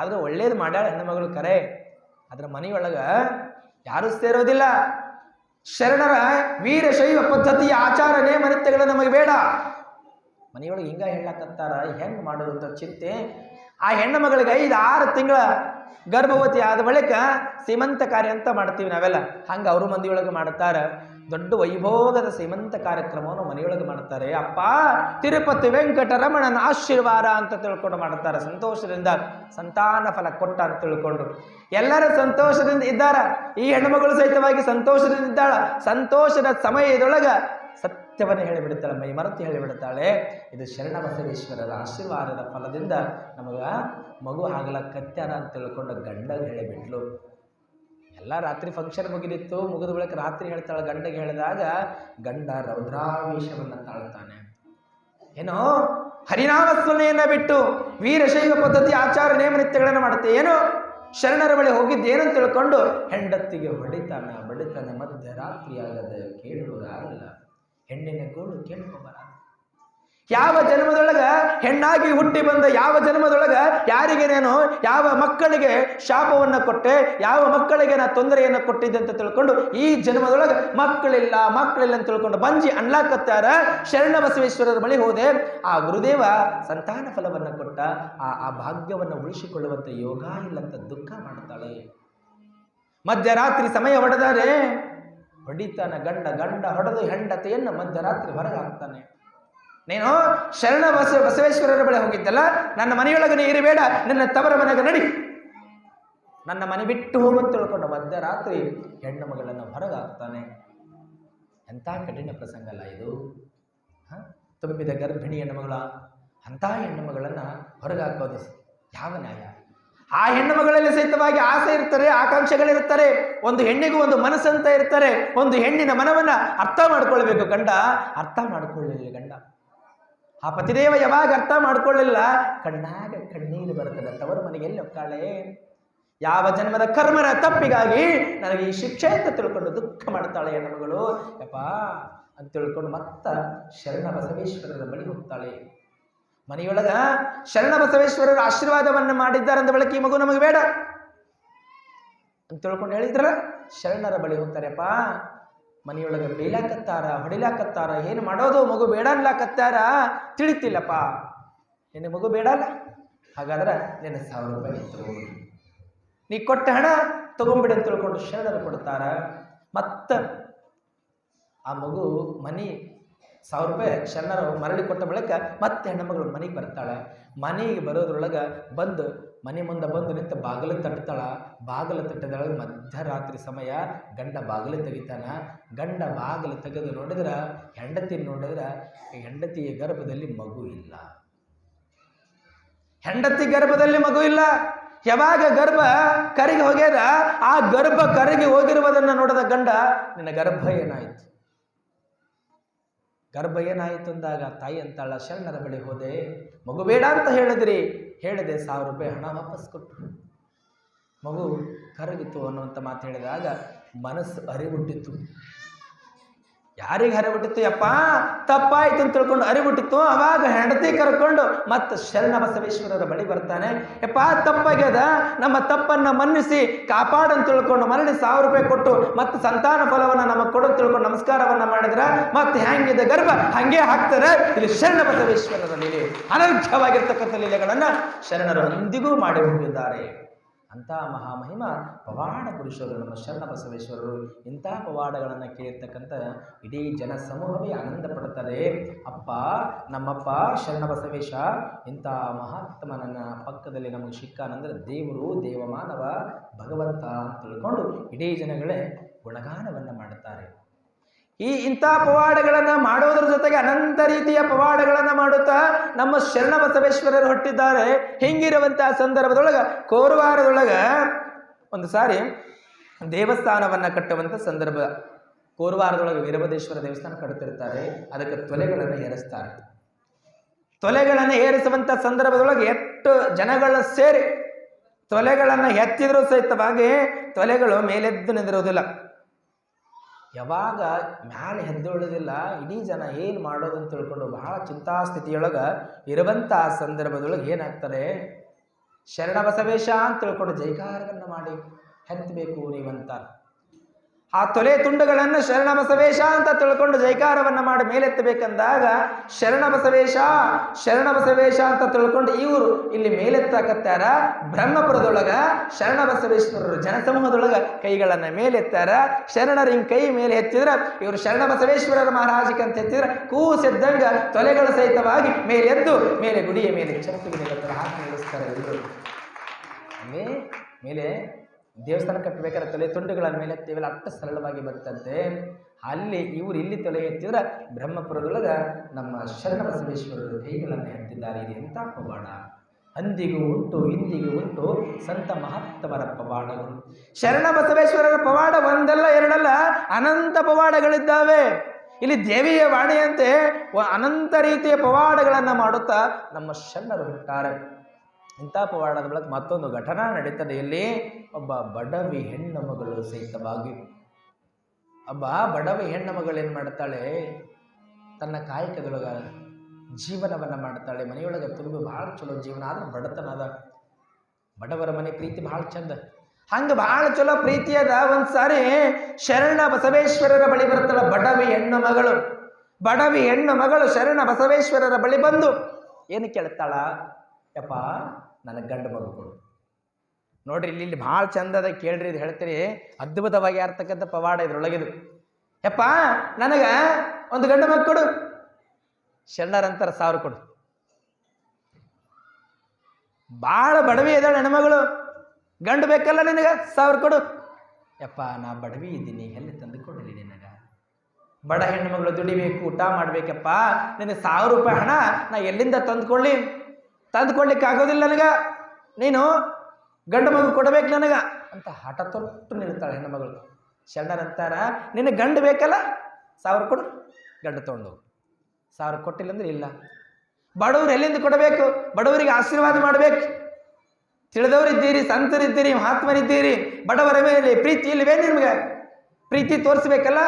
ಆದ್ರೆ ಒಳ್ಳೇದು ಮಾಡ್ಯಾಳ ಹೆಣ್ಣುಮಗಳು ಕರೆ. ಅದ್ರ ಮನೆಯೊಳಗ ಯಾರೂ ಸೇರೋದಿಲ್ಲ. ಶರಣರ ವೀರಶೈವ ಪದ್ಧತಿಯ ಆಚಾರ ನೇಮನಿತ್ಯಗಳು ನಮಗೆ ಬೇಡ. ಮನೆಯೊಳಗೆ ಹಿಂಗ ಹೇಳಕತ್ತಾರ, ಹೆಂಗ್ ಮಾಡೋದು ಅಂತ ಚಿಂತೆ. ಆ ಹೆಣ್ಣು ಮಗಳಿಗೆ ಐದು ಆರು ತಿಂಗಳ ಗರ್ಭವತಿ ಆದ ಬಳಿಕ ಸೀಮಂತ ಕಾರ್ಯ ಅಂತ ಮಾಡ್ತೀವಿ ನಾವೆಲ್ಲ. ಹಂಗೆ ಅವರು ಮಂದಿಯೊಳಗೆ ಮಾಡ್ತಾರ. ದೊಡ್ಡ ವೈಭೋಗದ ಸೀಮಂತ ಕಾರ್ಯಕ್ರಮವನ್ನು ಮನೆಯೊಳಗೆ ಮಾಡ್ತಾರೆ ಅಪ್ಪ, ತಿರುಪತಿ ವೆಂಕಟರಮಣನ ಆಶೀರ್ವಾದ ಅಂತ ತಿಳ್ಕೊಂಡು ಮಾಡ್ತಾರೆ ಸಂತೋಷದಿಂದ ಸಂತಾನ ಫಲ ಕೊಟ್ಟ ಅಂತ ತಿಳ್ಕೊಂಡು. ಎಲ್ಲರ ಸಂತೋಷದಿಂದ ಇದ್ದಾರ. ಈ ಹೆಣ್ಮಗಳು ಸಹಿತವಾಗಿ ಸಂತೋಷದಿಂದ ಇದ್ದಾಳ. ಸಂತೋಷದ ಸಮಯದೊಳಗ ಸತ್ಯವನ್ನು ಹೇಳಿಬಿಡ್ತಾಳೆ ಮೈ ಮರೆತು ಹೇಳಿಬಿಡ್ತಾಳೆ ಇದು ಶರಣ ಬಸವೇಶ್ವರರ ಆಶೀರ್ವಾದದ ಫಲದಿಂದ ನಮಗ ಮಗು ಆಗ್ಲಕ್ಕತ್ಯಾರ ಅಂತ ತಿಳ್ಕೊಂಡು ಗಂಡ ಹೇಳಿಬಿಟ್ಲು. ಎಲ್ಲ ರಾತ್ರಿ ಫಂಕ್ಷನ್ ಮುಗಿದಿತ್ತು, ಮುಗಿದ ಬಳಿಕ ರಾತ್ರಿ ಹೇಳ್ತಾಳೆ, ಗಂಡಗೆ ಹೇಳಿದಾಗ, ಗಂಡ ರೌದ್ರಾವೇಶವನ್ನು ತಾಳ್ತಾನೆ. ಏನೋ ಹರಿನಾಮ ಸ್ಮರಣೆಯನ್ನ ಬಿಟ್ಟು ವೀರಶೈವ ಪದ್ಧತಿ ಆಚಾರ ನೇಮ ನಿತ್ಯಗಳನ್ನು ಮಾಡುತ್ತೆ. ಏನು ಶರಣರ ಬಳಿ ಹೋಗಿದ್ದು ಅಂತ ತಿಳ್ಕೊಂಡು ಹೆಂಡತ್ತಿಗೆ ಹೊಡಿತಾನೆ. ಬಡಿತಾನೆ ಮಧ್ಯರಾತ್ರಿ ಆಗದೆ ಕೇಳುವುದಾಗಲ್ಲ. ಹೆಣ್ಣಿನ ಗೋಳು ಕೇಳ್ಕೊಬಾರ ಯಾವ ಜನ್ಮದೊಳಗ ಹೆಣ್ಣಾಗಿ ಹುಟ್ಟಿ ಬಂದ ಯಾವ ಜನ್ಮದೊಳಗ ಯಾರಿಗೆ ನಾನು ಯಾವ ಮಕ್ಕಳಿಗೆ ಶಾಪವನ್ನು ಕೊಟ್ಟೆ, ಯಾವ ಮಕ್ಕಳಿಗೆ ನಾ ತೊಂದರೆಯನ್ನು ಕೊಟ್ಟಿದ್ದೆ ಅಂತ ತಿಳ್ಕೊಂಡು ಈ ಜನ್ಮದೊಳಗೆ ಮಕ್ಕಳಿಲ್ಲ ಮಕ್ಕಳಿಲ್ಲ ಅಂತ ತಿಳ್ಕೊಂಡು ಬಂಜಿ ಅನ್ಲಾಕತ್ತಾರ ಶರಣ ಬಸವೇಶ್ವರರ ಬಳಿ ಹೋದೆ. ಆ ಗುರುದೇವ ಸಂತಾನ ಫಲವನ್ನು ಕೊಟ್ಟ, ಆ ಆ ಭಾಗ್ಯವನ್ನು ಉಳಿಸಿಕೊಳ್ಳುವಂತ ಯೋಗ ಇಲ್ಲ ಅಂತ ದುಃಖ ಮಾಡ್ತಾಳೆ. ಮಧ್ಯರಾತ್ರಿ ಸಮಯ ಹೊಡೆದರೆ. ಹೊಡಿತಾನೆ, ಗಂಡ ಗಂಡ ಹೊಡೆದು ಹೆಂಡತೆಯನ್ನು ಮಧ್ಯರಾತ್ರಿ ಹೊರಗೆ ಹಾಕ್ತಾನೆ ನೀನು ಶರಣ ಬಸ ಬಸವೇಶ್ವರರ ಬಳಿ ಹೋಗಿದ್ದಲ್ಲ, ನನ್ನ ಮನೆಯೊಳಗನೆ ಇರಬೇಡ, ನನ್ನ ತವರ ಮನೆಗೆ ನಡಿ. ನನ್ನ ಮನೆ ಬಿಟ್ಟು ಹೋಗಂತ ತಿಳ್ಕೊಂಡು ಮಧ್ಯರಾತ್ರಿ ಹೆಣ್ಣು ಮಗಳನ್ನು ಹೊರಗಾಕ್ತಾನೆ. ಎಂಥ ಕಠಿಣ ಪ್ರಸಂಗ ಅಲ್ಲ ಇದು? ತುಂಬಿದ ಗರ್ಭಿಣಿ ಹೆಣ್ಣು ಮಗಳ, ಅಂಥ ಹೆಣ್ಣು ಮಗಳನ್ನು ಹೊರಗೆ ಹಾಕೋದು ಯಾವ ನ್ಯಾಯ? ಆ ಹೆಣ್ಣು ಮಗಳಲ್ಲಿ ಸಹಿತವಾಗಿ ಆಸೆ ಇರ್ತಾರೆ ಆಕಾಂಕ್ಷೆಗಳಿರ್ತಾರೆ ಒಂದು ಹೆಣ್ಣಿಗೂ ಒಂದು ಮನಸ್ಸಂತ ಇರ್ತಾರೆ, ಒಂದು ಹೆಣ್ಣಿನ ಮನವನ್ನ ಅರ್ಥ ಮಾಡ್ಕೊಳ್ಬೇಕು ಗಂಡ. ಅರ್ಥ ಮಾಡ್ಕೊಳ್ಳಿಲ್ಲ ಗಂಡ. ಆ ಪತಿದೇವ ಯಾವಾಗ ಅರ್ಥ ಮಾಡ್ಕೊಳ್ಳಿಲ್ಲ ಕಣ್ಣಾಗ ಕಣ್ಣೀರು ಬರ್ತದೆ ತವರು ಮನೆಗೆ ಎಲ್ಲಿ ಹೋಗ್ತಾಳೆ? ಯಾವ ಜನ್ಮದ ಕರ್ಮರ ತಪ್ಪಿಗಾಗಿ ನನಗೆ ಈ ಶಿಕ್ಷೆ ಅಂತ ತಿಳ್ಕೊಂಡು ದುಃಖ ಮಾಡ್ತಾಳೆ ಹೆಣ್ಣುಮಗಳು ಯಪ್ಪ, ಅಂತ ತಿಳ್ಕೊಂಡು ಮತ್ತ ಶರಣ ಬಸವೇಶ್ವರರ ಬಳಿ ಹೋಗ್ತಾಳೆ. ಮನೆಯೊಳಗ ಶರಣ ಬಸವೇಶ್ವರರ ಆಶೀರ್ವಾದವನ್ನು ಮಾಡಿದ್ದಾರೆ ಅಂದ ಬಳಿಕ ಈ ಮಗು ನಮಗೆ ಬೇಡ. ಅಂತ ತಿಳ್ಕೊಂಡು ಹೇಳಿದ್ರ ಶರಣರ ಬಳಿ ಹೋಗ್ತಾರೆಪ್ಪ ಮನೆಯೊಳಗೆ ಬೇಲಾಕತ್ತಾರ ಹೊಡಿಲಾಕತ್ತಾರ, ಏನು ಮಾಡೋದು ಮಗು ಬೇಡ ಅನ್ಲಾಕತ್ತಾರ? ತಿಳಿತಿಲ್ಲಪ್ಪ. ನಿನ್ನ ಮಗು ಬೇಡ ಅಲ್ಲ? ಹಾಗಾದ್ರೆ ನಿನ್ನ ಸಾವಿರ ರೂಪಾಯಿ ನೀ ಕೊಟ್ಟ ಹಣ ತಗೊಂಬಿಡಿ ಅಂತ ತಿಳ್ಕೊಂಡು ಶರಣರು ಕೊಡ್ತಾರ. ಮತ್ತ ಆ ಮಗು ಮನಿ ಸಾವಿರ ರೂಪಾಯಿ ಶರಣರು ಮರಳಿ ಕೊಟ್ಟ ಬಳಿಕ ಮತ್ತೆ ಹೆಣ್ಣುಮಗಳು ಮನೆಗೆ ಬರ್ತಾಳೆ. ಮನೆಗೆ ಬರೋದ್ರೊಳಗೆ ಬಂದು ಮನೆ ಮುಂದೆ ಬಂದು ನಿಂತು ಬಾಗಿಲು ತಟ್ತಾಳ. ಬಾಗಿಲು ತಟ್ಟದಳ ಮಧ್ಯರಾತ್ರಿ ಸಮಯ. ಗಂಡ ಬಾಗಿಲು ತೆಗಿತಾನ. ಗಂಡ ಬಾಗಿಲು ತೆಗೆದು ನೋಡಿದ್ರೆ, ಹೆಂಡತಿ ನೋಡಿದ್ರೆ, ಹೆಂಡತಿಯ ಗರ್ಭದಲ್ಲಿ ಮಗು ಇಲ್ಲ. ಹೆಂಡತಿ ಗರ್ಭದಲ್ಲಿ ಮಗು ಇಲ್ಲ. ಯಾವಾಗ ಗರ್ಭ ಕರಿಗೆ ಹೋಗ್ಯದ? ಆ ಗರ್ಭ ಕರಿಗೆ ಹೋಗಿರುವುದನ್ನು ನೋಡಿದ ಗಂಡ, ನಿನ್ನ ಗರ್ಭ ಏನಾಯಿತು? ಗರ್ಭ ಏನಾಯಿತು ಅಂದಾಗ ತಾಯಿ ಅಂತಾಳ, ಶರಣರ ಬಳಿ ಹೋದೆ. ಮಗು ಬೇಡ ಅಂತ ಹೇಳಿದ್ರಿ. ಹೇಳಿದೆ, ಸಾವಿರ ರೂಪಾಯಿ ಹಣ ವಾಪಸ್ ಕೊಟ್ಟರು ಮಗು ಕರಗಿತು ಅನ್ನುವಂಥ ಮಾತು ಹೇಳಿದಾಗ ಮನಸ್ಸು ಅರಿವುಟ್ಟಿತ್ತು ಯಾರಿಗೆ ಹರಿಬಿಟ್ಟಿತ್ತು? ಯಪ್ಪ, ತಪ್ಪಾಯ್ತು ಅಂತ ತಿಳ್ಕೊಂಡು ಅರಿಬಿಟ್ಟಿತ್ತು ಅವಾಗ ಹೆಂಡತಿ ಕರ್ಕೊಂಡು ಮತ್ತೆ ಶರಣ ಬಸವೇಶ್ವರರ ಬಳಿ ಬರ್ತಾನೆ. ಯಪ್ಪ, ತಪ್ಪಾಗ್ಯದ? ನಮ್ಮ ತಪ್ಪನ್ನ ಮನ್ನಿಸಿ ಕಾಪಾಡಂತ ತಿಳ್ಕೊಂಡು ಮರಳಿ ಸಾವಿರ ರೂಪಾಯಿ ಕೊಟ್ಟು ಮತ್ತೆ ಸಂತಾನ ಫಲವನ್ನ ನಮಗೆ ಕೊಡು ತಿಳ್ಕೊಂಡು ನಮಸ್ಕಾರವನ್ನ ಮಾಡಿದ್ರ ಮತ್ತೆ ಹೆಂಗಿದೆ ಗರ್ಭ, ಹಂಗೆ ಹಾಕ್ತಾರೆ. ಇಲ್ಲಿ ಶರಣ ಬಸವೇಶ್ವರರ ಲೀಲೆ ಅನರ್ಘವಾಗಿರ್ತಕ್ಕಂಥ ಲೀಲೆಗಳನ್ನ ಶರಣರು ಎಂದಿಗೂ ಮಾಡಿ ಹೋಗಿದ್ದಾರೆ. ಅಂಥ ಮಹಾಮಹಿಮ ಪವಾಡ ಪುರುಷರು, ನಮ್ಮ ಶರಣ ಬಸವೇಶ್ವರರು, ಇಂಥ ಪವಾಡಗಳನ್ನು ಕೇಳಿರ್ತಕ್ಕಂಥ ಇಡೀ ಜನ ಸಮೂಹವೇ ಆನಂದ ಪಡ್ತಾರೆ ಅಪ್ಪ, ನಮ್ಮಪ್ಪ, ಶರಣ ಬಸವೇಶ, ಇಂಥ ಮಹಾತ್ಮನನ್ನ ಪಕ್ಕದಲ್ಲಿ ನಮಗೆ ಸಿಕ್ಕಾನಂದ್ರೆ ದೇವರು ದೇವಮಾನವ ಭಗವಂತ ಅಂತ ತಿಳ್ಕೊಂಡು ಇಡೀ ಜನಗಳೇ ಗುಣಗಾನವನ್ನು ಮಾಡುತ್ತಾರೆ. ಈ ಇಂಥ ಪವಾಡಗಳನ್ನು ಮಾಡೋದ್ರ ಜೊತೆಗೆ ಅನಂತ ರೀತಿಯ ಪವಾಡಗಳನ್ನು ಮಾಡುತ್ತಾ ನಮ್ಮ ಶರಣ ಬಸವೇಶ್ವರರು ಹೊಟ್ಟಿದ್ದಾರೆ ಹಿಂಗಿರುವಂತಹ ಸಂದರ್ಭದೊಳಗೆ, ಕೋರವಾರದೊಳಗ ಒಂದು ಸಾರಿ ದೇವಸ್ಥಾನವನ್ನು ಕಟ್ಟುವಂಥ ಸಂದರ್ಭ. ಕೋರುವಾರದೊಳಗೆ ವೀರಭದೇಶ್ವರ ದೇವಸ್ಥಾನ ಕಟ್ಟುತ್ತಿರ್ತಾರೆ ಅದಕ್ಕೆ ತೊಲೆಗಳನ್ನು ಏರಿಸ್ತಾರೆ. ತೊಲೆಗಳನ್ನು ಏರಿಸುವಂಥ ಸಂದರ್ಭದೊಳಗೆ ಎಷ್ಟು ಜನಗಳ ಸೇರಿ ತೊಲೆಗಳನ್ನು ಎತ್ತಿದ್ರೂ ಸಹಿತವಾಗಿ ತೊಲೆಗಳು ಮೇಲೆದ್ದು ನಿಂದಿರೋದಿಲ್ಲ ಯಾವಾಗ ಮ್ಯಾಲೆ ಹೆದ್ದೊಳ್ಳೋದಿಲ್ಲ ಇಡೀ ಜನ ಏನು ಮಾಡೋದು ಅಂತ ತಿಳ್ಕೊಂಡು ಬಹಳ ಚಿಂತಾಸ್ಥಿತಿಯೊಳಗೆ ಇರುವಂಥ ಸಂದರ್ಭದೊಳಗೆ ಏನಾಗ್ತಾರೆ ಶರಣ ಬಸವೇಶ ಅಂತ ತಿಳ್ಕೊಂಡು ಜೈಕಾರವನ್ನು ಮಾಡಿ ಹೆತ್ತಬೇಕು ನೀವಂತ. ಆ ತೊಲೆ ತುಂಡುಗಳನ್ನು ಶರಣ ಬಸವೇಶ ಅಂತ ತಿಳ್ಕೊಂಡು ಜೈಕಾರವನ್ನು ಮಾಡಿ ಮೇಲೆತ್ತಬೇಕಂದಾಗ ಶರಣ ಬಸವೇಶ ಶರಣ ಬಸವೇಶ ಅಂತ ತಿಳ್ಕೊಂಡು ಇವರು ಇಲ್ಲಿ ಮೇಲೆತ್ತಕತ್ತಾರ. ಬ್ರಹ್ಮಪುರದೊಳಗ ಶರಣ ಬಸವೇಶ್ವರರು ಜನಸಮೂಹದೊಳಗ ಕೈಗಳನ್ನು ಮೇಲೆತ್ತಾರ. ಶರಣರ ಹಿಂಗೆ ಕೈ ಮೇಲೆ ಎತ್ತಿದ್ರ, ಇವರು ಶರಣ ಬಸವೇಶ್ವರರ ಮಹಾರಾಜಕ್ಕೆ ಅಂತ ಎತ್ತಿದ್ರ, ಕೂಸೆದ್ದಂಗ ತೊಲೆಗಳ ಸಹಿತವಾಗಿ ಮೇಲೆದ್ದು, ಮೇಲೆ ಗುಡಿಯ ಮೇಲೆ ನಿಲ್ಲತ್ತರ ಹಾಕಿ ನಿಲ್ಲಿಸ್ತಾರೆ ಮೇಲೆ ದೇವಸ್ಥಾನ ಕಟ್ಟಬೇಕಾದ್ರೆ ತಲೆ ತುಂಡುಗಳ ಮೇಲೆ ಎತ್ತಿವೆಲ್ಲ ಅಷ್ಟು ಸರಳವಾಗಿ ಬರ್ತಂತೆ ಅಲ್ಲಿ ಇವರು ಇಲ್ಲಿ ತಲೆ ಎತ್ತಿದ್ರೆ ಬ್ರಹ್ಮಪುರದೊಳಗೆ ನಮ್ಮ ಶರಣ ಬಸವೇಶ್ವರರು ಕೈಗಳನ್ನು ಎತ್ತಿದ್ದಾರೆ ಇದೆ ಅಂತ ಪವಾಡ. ಅಂದಿಗೂ ಉಂಟು, ಇಂದಿಗೂ ಉಂಟು ಸಂತ ಮಹಾತ್ಮರ ಪವಾಡಗಳು. ಶರಣ ಬಸವೇಶ್ವರರ ಪವಾಡ ಒಂದಲ್ಲ ಎರಡಲ್ಲ ಅನಂತ ಪವಾಡಗಳಿದ್ದಾವೆ. ಇಲ್ಲಿ ದೇವಿಯ ವಾಣಿಯಂತೆ ಅನಂತ ರೀತಿಯ ಪವಾಡಗಳನ್ನು ಮಾಡುತ್ತಾ ನಮ್ಮ ಶರಣರು ಹುಟ್ಟಾರೆ. ಇಂಥ ಪವಾಡದ ಬಳಕ ಮತ್ತೊಂದು ಘಟನಾ ನಡೀತದೆ. ಇಲ್ಲಿ ಒಬ್ಬ ಬಡವಿ ಹೆಣ್ಣು ಮಗಳು ಸಹಿತವಾಗಿ, ಒಬ್ಬ ಬಡವಿ ಹೆಣ್ಣು ಮಗಳು ಏನು ಮಾಡ್ತಾಳೆ? ತನ್ನ ಕಾಯಕದೊಳಗ ಜೀವನವನ್ನು ಮಾಡ್ತಾಳೆ. ಮನೆಯೊಳಗೆ ತುಂಬ ಭಾಳ ಚಲೋ ಜೀವನ, ಆದ್ರೆ ಬಡತನ ಅದ. ಬಡವರ ಮನೆ ಪ್ರೀತಿ ಭಾಳ ಚಂದ. ಹಂಗೆ ಭಾಳ ಚಲೋ ಪ್ರೀತಿ ಅದ. ಒಂದು ಸಾರಿ ಶರಣ ಬಸವೇಶ್ವರರ ಬಳಿ ಬರ್ತಾಳ ಬಡವಿ ಹೆಣ್ಣು ಮಗಳು. ಬಡವಿ ಹೆಣ್ಣು ಮಗಳು ಶರಣ ಬಸವೇಶ್ವರರ ಬಳಿ ಬಂದು ಏನು ಕೇಳ್ತಾಳ? ಯಪ್ಪ ನನಗೆ ಗಂಡು ಮಗು ಕೊಡು. ನೋಡ್ರಿ, ಇಲ್ಲಿ ಇಲ್ಲಿ ಭಾಳ ಚಂದದ ಕೇಳ್ರಿ, ಇದು ಹೇಳ್ತೀರಿ. ಅದ್ಭುತವಾಗಿ ಆರ್ತಕ್ಕಂಥ ಪವಾಡ ಇದ್ರೊಳಗಿದು. ಯಪ್ಪ, ನನಗೆ ಒಂದು ಗಂಡು ಮಗು ಕೊಡು. ಶರಣರಂತರ ಸಾವಿರ ಕೊಡು. ಭಾಳ ಬಡವಿ ಇದ್ದಾಳೆ ಹೆಣ್ಮಗಳು ಗಂಡು ಬೇಕಲ್ಲ ನಿನಗ, ಸಾವಿರ ಕೊಡು. ಯಪ್ಪ, ನಾ ಬಡವಿ ಇದ್ದೀನಿ, ಎಲ್ಲಿ ತಂದು ಕೊಡಲಿ ನಿನಗೆ? ಬಡ ಹೆಣ್ಣುಮಗಳು ದುಡಿಬೇಕು, ಊಟ ಮಾಡ್ಬೇಕಪ್ಪ. ನಿನಗೆ ಸಾವಿರ ರೂಪಾಯಿ ಹಣ, ನಾ ಎಲ್ಲಿಂದ ತಂದ್ಕೊಳ್ಳಿ ತಂದ್ಕೊಡ್ಲಿಕ್ಕೆ ಆಗೋದಿಲ್ಲ ನನಗೆ. ನೀನು ಗಂಡು ಮಗು ಕೊಡಬೇಕು ನನಗೆ. ಅಂತ ಹಠ ತೊಟ್ಟು ನಿಲ್ತಾಳೆ ಹೆಣ್ಣುಮಗಳು ಶರಣರಂತಾರ ನಿನಗೆ ಗಂಡು ಬೇಕಲ್ಲ? ಸಾವಿರ ಕೊಡು. ಗಂಡು ತೊಗೊಂಡು. ಸಾವಿರ ಕೊಟ್ಟಿಲ್ಲ ಅಂದ್ರೆ ಇಲ್ಲ. ಬಡವರು ಎಲ್ಲಿಂದ ಕೊಡಬೇಕು? ಬಡವರಿಗೆ ಆಶೀರ್ವಾದ ಮಾಡಬೇಕು. ತಿಳಿದವರಿದ್ದೀರಿ, ಸಂತರಿದ್ದೀರಿ, ಮಹಾತ್ಮರಿದ್ದೀರಿ, ಬಡವರ ಮೇಲೆ ಪ್ರೀತಿ ಇಲ್ಲವೇ ನಿಮಗೆ? ಪ್ರೀತಿ ತೋರಿಸ್ಬೇಕಲ್ಲ?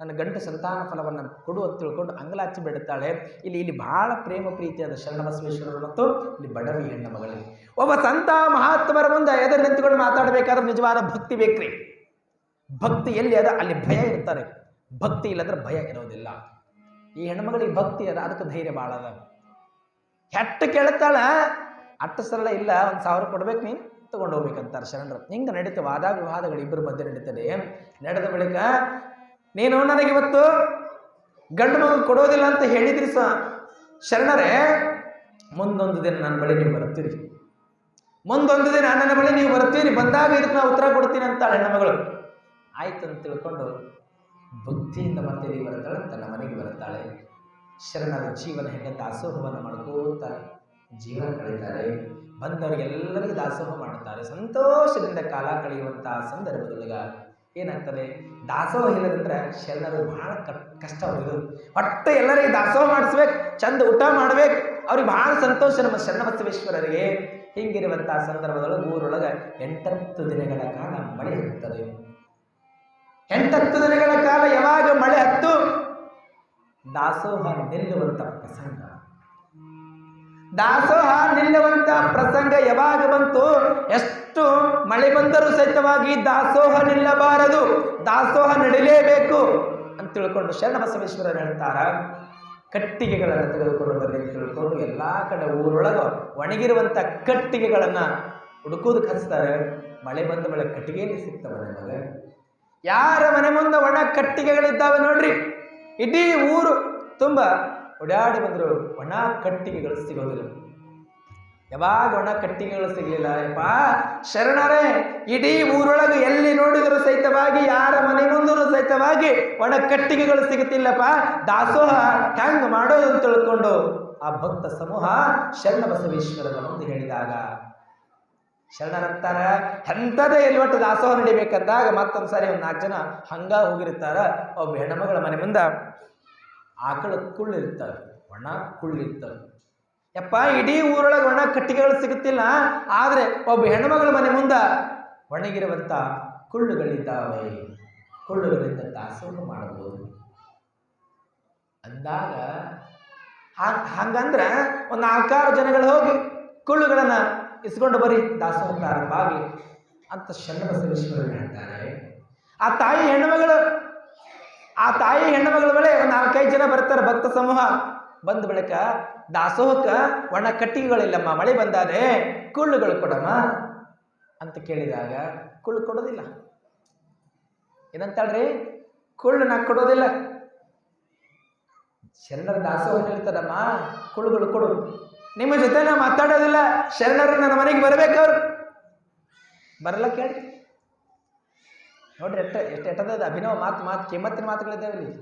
ನನ್ನ ಗಂಟು ಸಂತಾನ ಫಲವನ್ನು ಕೊಡು ಅಂತ ತಿಳ್ಕೊಂಡು ಅಂಗಲಾಚಿ ಬಿಡುತ್ತಾಳೆ. ಇಲ್ಲಿ ಇಲ್ಲಿ ಬಹಳ ಪ್ರೇಮ ಪ್ರೀತಿಯಾದ ಶರಣಬಸವೇಶ್ವರರು ಮತ್ತು ಇಲ್ಲಿ ಬಡವಿ ಹೆಣ್ಣು ಮಗಳಿಗೆ. ಒಬ್ಬ ಸಂತ ಮಹಾತ್ಮರ ಮುಂದೆ ಎದುರು ನಿಂತುಕೊಂಡು ಮಾತಾಡಬೇಕಾದ್ರೆ ನಿಜವಾದ ಭಕ್ತಿ ಬೇಕ್ರಿ. ಭಕ್ತಿ ಎಲ್ಲಿ ಅದ? ಅಲ್ಲಿ ಭಯ ಇರ್ತಾರೆ ಭಕ್ತಿ ಇಲ್ಲಂದ್ರೆ ಭಯ ಇರೋದಿಲ್ಲ. ಈ ಹೆಣ್ಮಗಳಿಗೆ ಭಕ್ತಿ ಅದ, ಅದಕ್ಕೆ ಧೈರ್ಯ ಭಾಳ ಅದ. ಹೆಟ್ಟ ಕೇಳ್ತಾಳ ಅಟ್ಟ ಸರಳ ಇಲ್ಲ, ಒಂದು ಸಾವಿರ ಕೊಡ್ಬೇಕು ನೀನು, ತಗೊಂಡು ಹೋಗ್ಬೇಕಂತಾರೆ ಶರಣರು. ಹಿಂಗೆ ನಡೀತವೆ. ವಾದ ವಿವಾದಗಳು ಇಬ್ಬರು ಮಧ್ಯೆ ನಡೀತದೆ. ನಡೆದ ಬಳಿಕ ನೀನು ನನಗಿವತ್ತು ಗಂಡು ಮಗು ಕೊಡೋದಿಲ್ಲ ಅಂತ ಹೇಳಿದ್ರಿ ಸ ಶರಣರೇ, ಮುಂದೊಂದು ದಿನ ನನ್ನ ಬಳಿ ನೀವು ಬರ್ತೀರಿ ಮುಂದೊಂದು ದಿನ ನನ್ನ ಬಳಿ ನೀವು ಬರ್ತೀರಿ ಬಂದಾಗ ಇದಕ್ಕೆ ನಾವು ಉತ್ತರ ಕೊಡ್ತೀನಿ ಅಂತಾಳೆ ಹೆಣ್ಣುಮಗಳು ಆಯ್ತು ಅಂತ ತಿಳ್ಕೊಂಡು ಭಕ್ತಿಯಿಂದ ಮತ್ತೆ ನೀವು ಬರ್ತಾಳೆ ತನ್ನ ಮನೆಗೆ ಬರುತ್ತಾಳೆ. ಶರಣರ ಜೀವನ ಹೆಂಗೆ ದಾಸೋಹವನ್ನು ಮಾಡ್ಕೋತ ಜೀವನ ಕಳೀತಾರೆ. ಬಂದವರಿಗೆಲ್ಲರಿಗೂ ದಾಸೋಹ ಮಾಡುತ್ತಾರೆ. ಸಂತೋಷದಿಂದ ಕಾಲ ಕಳೆಯುವಂತಹ ಸಂದರ್ಭದೊಳಗ ಏನಾಗ್ತದೆ? ದಾಸೋಹ ಇಲ್ಲದಂದ್ರೆ ಶರಣರು ಬಹಳ ಕಷ್ಟ ಅವರು ಒಟ್ಟು ಎಲ್ಲರಿಗೆ ದಾಸೋಹ ಮಾಡಿಸ್ಬೇಕು, ಚಂದ ಊಟ ಮಾಡ್ಬೇಕು, ಅವ್ರಿಗೆ ಬಹಳ ಸಂತೋಷ ನಮ್ಮ ಶರಣ ಬಸವೇಶ್ವರರಿಗೆ ಹಿಂಗಿರುವಂತಹ ಸಂದರ್ಭದೊಳಗೆ ಊರೊಳಗೆ ಎಂಟತ್ತು ದಿನಗಳ ಕಾಲ ಮಳೆ ಇರುತ್ತದೆ ಎಂಟತ್ತು ದಿನಗಳ ಕಾಲ ಯಾವಾಗ ಮಳೆ ಹತ್ತು? ದಾಸೋಹ ನಿಲ್ಲುವಂತ ಪ್ರಸಂಗ. ದಾಸೋಹ ನಿಲ್ಲುವಂತ ಪ್ರಸಂಗ ಯಾವಾಗ ಬಂತು? ಎಷ್ಟು ಮಳೆ ಬಂದರೂ ಸಹಿತವಾಗಿ ದಾಸೋಹ ನಿಲ್ಲಬಾರದು. ದಾಸೋಹ ನಡಿಲೇಬೇಕು ಅಂತ ತಿಳ್ಕೊಂಡು ಶರಣ ಬಸವೇಶ್ವರರು ಹೇಳ್ತಾರ. ಕಟ್ಟಿಗೆಗಳನ್ನು ತೆಗೆದುಕೊಂಡು ಅಂತ ತಿಳ್ಕೊಂಡು ಎಲ್ಲಾ ಕಡೆ ಊರೊಳಗೆ ಒಣಗಿರುವಂಥ ಕಟ್ಟಿಗೆಗಳನ್ನು ಹುಡುಕೋದಕ್ಕೆ ಕಲಿಸ್ತಾರೆ ಮಳೆ ಬಂದ ಮಳೆ ಕಟ್ಟಿಗೆಯಲ್ಲಿ ಸಿಗ್ತವೆ ನಮಗೆ ಯಾರ ಮನೆ ಮುಂದೆ ಒಣ ಕಟ್ಟಿಗೆಗಳಿದ್ದಾವೆ ನೋಡ್ರಿ. ಇಡೀ ಊರು ತುಂಬ ಓಡಾಡಿ ಬಂದರು ಒಣ ಕಟ್ಟಿಗೆಗಳು ಸಿಗೋದಿಲ್ಲ. ಯಾವಾಗ ಒಣ ಕಟ್ಟಿಗೆಗಳು ಸಿಗಲಿಲ್ಲ ಯಪ್ಪ ಶರಣರೇ, ಇಡೀ ಊರೊಳಗೆ ಎಲ್ಲಿ ನೋಡಿದರೂ ಸಹಿತವಾಗಿ, ಯಾರ ಮನೆ ಮುಂದೂ ಸಹಿತವಾಗಿ ಒಣ ಕಟ್ಟಿಗೆಗಳು ಸಿಗುತ್ತಿಲ್ಲಪ್ಪ? ದಾಸೋಹ ಹ್ಯಾಂಗ್ ಮಾಡೋದು ಅಂತ ತಿಳ್ಕೊಂಡು ಆ ಭಕ್ತ ಸಮೂಹ ಶರಣ ಬಸವೇಶ್ವರನ ಮುಂದೆ ಹೇಳಿದಾಗ ಶರಣರಂತಾರ ಎಂಥದೇ ಎಲ್ಲಿ ಒಟ್ಟು ದಾಸೋಹ ನಡಿಬೇಕಂದಾಗ ಮತ್ತೊಂದು ಸಾರಿ ಒಂದು ನಾಲ್ಕು ಜನ ಹಂಗ ಹೋಗಿರ್ತಾರ. ಒಬ್ಬ ಹೆಣ್ಮಗಳ ಮನೆ ಮುಂದೆ ಆಕಳ ಕುಳ್ಳಿರ್ತಾರೆ ಒಣ ಕುಳ್ಳಿರ್ತಾರೆ ಯಪ್ಪ, ಇಡೀ ಊರೊಳಗೆ ಒಣ ಕಟ್ಟಿಗೆಗಳು ಸಿಗುತ್ತಿಲ್ಲ. ಆದರೆ ಒಬ್ಬ ಹೆಣ್ಮಗಳ ಮನೆ ಮುಂದೆ ಒಣಗಿರುವಂಥ ಕುಳ್ಳುಗಳಿದ್ದಾವೆ. ಕುಳ್ಳುಗಳಿಂದ ದಾಸೋಹ ಮಾಡಬಹುದು. ಅಂದಾಗ ಹಾಂಗ್ ಹಂಗಂದ್ರೆ ಒಂದು ನಾಲ್ಕಾರು ಜನಗಳು ಹೋಗಿ ಕುಳ್ಳುಗಳನ್ನು ಇಸ್ಕೊಂಡು ಬರೀ, ದಾಸೋಹ ಪ್ರಾರಂಭ ಆಗಲಿ ಅಂತ ಶರಣಬಸವೇಶ್ವರರು ಹೇಳ್ತಾರೆ. ಆ ತಾಯಿ ಹೆಣ್ಣುಮಗಳು ಆ ತಾಯಿ ಹೆಣ್ಣುಮಗಳ ಮೇಲೆ ಒಂದು ನಾಲ್ಕೈದು ಜನ ಬರ್ತಾರೆ ಭಕ್ತ ಸಮೂಹ. ಬಂದ ಬಳಿಕ ದಾಸೋಹಕ್ಕ ಒಣ ಕಟ್ಟಿಗೆಗಳಿಲ್ಲಮ್ಮ, ಮಳೆ ಬಂದಾದೆ ಕುಳ್ಳುಗಳು ಕೊಡಮ್ಮ ಅಂತ ಕೇಳಿದಾಗ ಕುಳ್ಳು ಕೊಡೋದಿಲ್ಲ. ಏನಂತಾಳ್ರಿ? ಕುಳ್ಳು ನಾ ಕೊಡೋದಿಲ್ಲ. ಶರಣರ ದಾಸೋಹ ಹೇಳ್ತಾರಮ್ಮ ಕುಳ್ಳುಗಳು ಕೊಡು. ನಿಮ್ಮ ಜೊತೆ ನಾ ಮಾತಾಡೋದಿಲ್ಲ, ಶರಣರು ನನ್ನ ಮನೆಗೆ ಬರಬೇಕವ್ರು. ಬರಲ್ಲ ಕೇಳಿ. ನೋಡ್ರಿ, ಎಷ್ಟ ಎಷ್ಟು ಎಟ್ಟದ ಅಭಿನವ ಮಾತು ಮಾತು ಕಿಮ್ಮತ್ತಿನ ಮಾತುಗಳಿದ್ದಾವೆ ಇಲ್ಲಿ.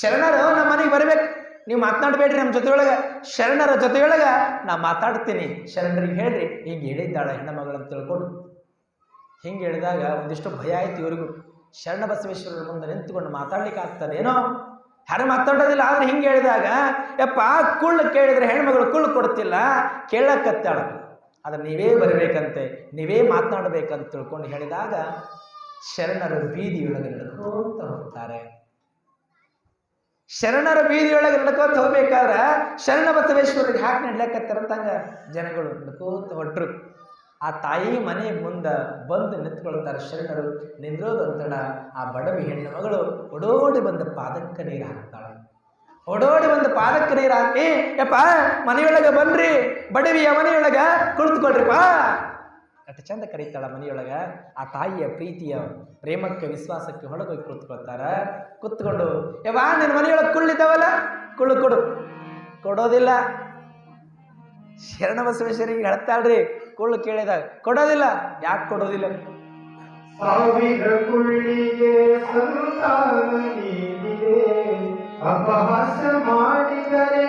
ಶರಣರು ನಮ್ಮ ಮನೆಗೆ ಬರ್ಬೇಕು. ನೀವು ಮಾತನಾಡಬೇಡ್ರಿ ನಮ್ಮ ಜೊತೆಯೊಳಗೆ. ಶರಣರ ಜೊತೆಯೊಳಗೆ ನಾ ಮಾತಾಡ್ತೀನಿ. ಶರಣರಿಗೆ ಹೇಳ್ರಿ, ಹಿಂಗೆ ಹೇಳಿದ್ದಾಳೆ ಹೆಣ್ಣು ಅಂತ ತಿಳ್ಕೊಂಡು. ಹಿಂಗೆ ಹೇಳಿದಾಗ ಒಂದಿಷ್ಟು ಭಯ ಆಯ್ತು ಇವರಿಗೂ. ಶರಣ ಬಸವೇಶ್ವರರ ಮುಂದೆ ನಿಂತುಕೊಂಡು ಮಾತಾಡ್ಲಿಕ್ಕೆ ಆಗ್ತದೆ ಏನೋ. ಯಾರು ಮಾತಾಡೋದಿಲ್ಲ, ಆದ್ರೆ ಹಿಂಗೆ ಹೇಳಿದಾಗ, ಯಪ್ಪ, ಕುಳ್ಳು ಕೇಳಿದ್ರೆ ಹೆಣ್ಮಗಳು ಕುಳ್ಳು ಕೊಡ್ತಿಲ್ಲ ಕೇಳಕ್ಕತ್ತಾಳ ಆದ್ರೆ ನೀವೇ ಬರಬೇಕಂತೆ, ನೀವೇ ಮಾತನಾಡಬೇಕಂತ ತಿಳ್ಕೊಂಡು ಹೇಳಿದಾಗ ಶರಣರು ಬೀದಿಯೊಳಗೆ ನಡ್ಕೋತ ಹೋಗ್ತಾರೆ. ಶರಣರ ಬೀದಿಯೊಳಗೆ ನಡ್ಕೋತ ಹೋಗ್ಬೇಕಾದ್ರೆ ಶರಣ ಬಸವೇಶ್ವರಿಗೆ ಹ್ಯಾಕ್ ನಡ್ಲಕತ್ತಾರಂತಂಗ ಜನಗಳು ನಡ್ಕೋತ ಹೊಟ್ರು. ಆ ತಾಯಿ ಮನೆ ಮುಂದೆ ಬಂದು ನಿಂತ್ಕೊಳ್ತಾರೆ ಶರಣರು ನಿಂದ್ರೋದಂತಡ ಆ ಬಡವಿ ಹೆಣ್ಣು ಮಗಳು ಓಡೋಡಿ ಬಂದ ಪಾದಕ್ಕ ನೀರು ಹಾಕ್ತಾಳೆ. ಓಡೋಡಿ ಬಂದು ಪಾದಕ್ಕ ನೀರು ಹಾಕಿ ಯಪ್ಪ, ಮನೆಯೊಳಗೆ ಬನ್ರಿ, ಬಡವಿಯ ಮನೆಯೊಳಗ ಕುಳಿತುಕೊಳ್ರಿಪ್ಪ. ಅಷ್ಟು ಚಂದ ಕರೀತಾಳ ಮನೆಯೊಳಗ. ಆ ತಾಯಿಯ ಪ್ರೀತಿಯ ಪ್ರೇಮಕ್ಕೆ ವಿಶ್ವಾಸಕ್ಕೆ ಹೊಳಗೋಗಿ ಕುಳಿತುಕೊಳ್ತಾರ ಕುತ್ಕೊಂಡು ಯವಾ ನಿನ್ನ ಮನೆಯೊಳಗೆ ಕುಳ್ಳಿದ್ದಾವಲ್ಲ? ಕುಳ್ಳು ಕೊಡು. ಕೊಡೋದಿಲ್ಲ. ಶರಣ ಬಸವೇಶ್ವರಿಗೆ ಹೇಳ್ತಾಳ್ರಿ, ಕುಳ್ಳು ಕೇಳಿದಾಗ, ಕೊಡೋದಿಲ್ಲ. ಯಾಕೆ ಕೊಡೋದಿಲ್ಲ? ಸಾವಿರ ಕುಳ್ಳಿಗೆ ಸಂತಾನ ಅಪಹಾಸ ಮಾಡಿದರೆ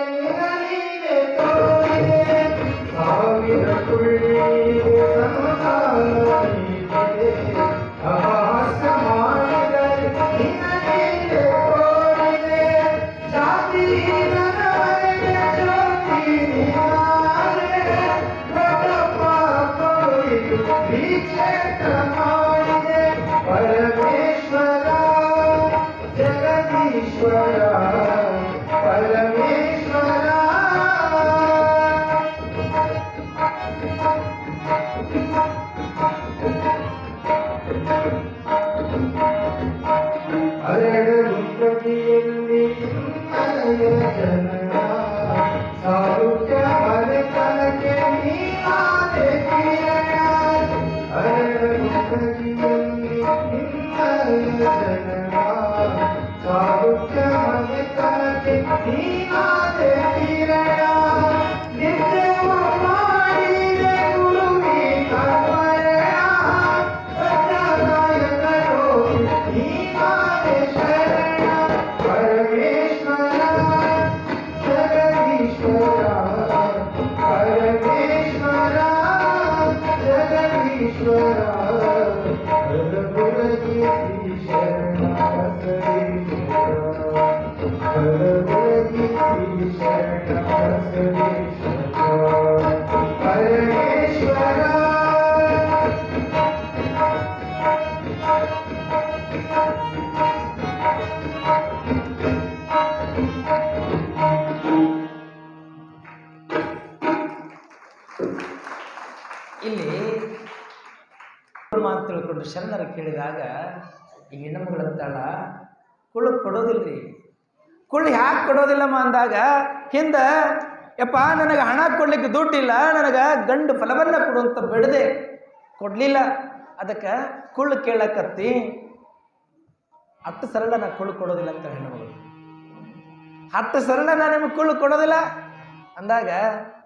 ತಿಳ್ಕೊಂಡು ಶರಣರ ಕೇಳಿದಾಗ, ಈ ಹೆಣ್ಣುಮಗಳಂತಾಳ ಕುಳ್ಳು ಕೊಡೋದಿಲ್ರಿ. ಕುಳ್ಳು ಯಾಕೆ ಕೊಡೋದಿಲ್ಲಮ್ಮ? ಅಂದಾಗ, ಹಿಂದೆ, ಯಪ್ಪ, ನನಗೆ ಹಣ ಕೊಡ್ಲಿಕ್ಕೆ ದುಡ್ಡಿಲ್ಲ, ನನಗೆ ಗಂಡು ಫಲವನ್ನು ಕೊಡುವಂತ ಬೆಳೆದೆ. ಕೊಡಲಿಲ್ಲ. ಅದಕ್ಕೆ ಕುಳ್ಳು ಕೇಳಕತ್ತಿ, ಹತ್ತು ಸರಳ ನಾನು ಕುಳ್ಳು ಕೊಡೋದಿಲ್ಲ ಅಂತ ಹೆಣ್ಣುಮಗಳು ಹತ್ತು ಸರಳ ನಾನು ನಿಮಗೆ ಕುಳ್ಳು ಕೊಡೋದಿಲ್ಲ? ಅಂದಾಗ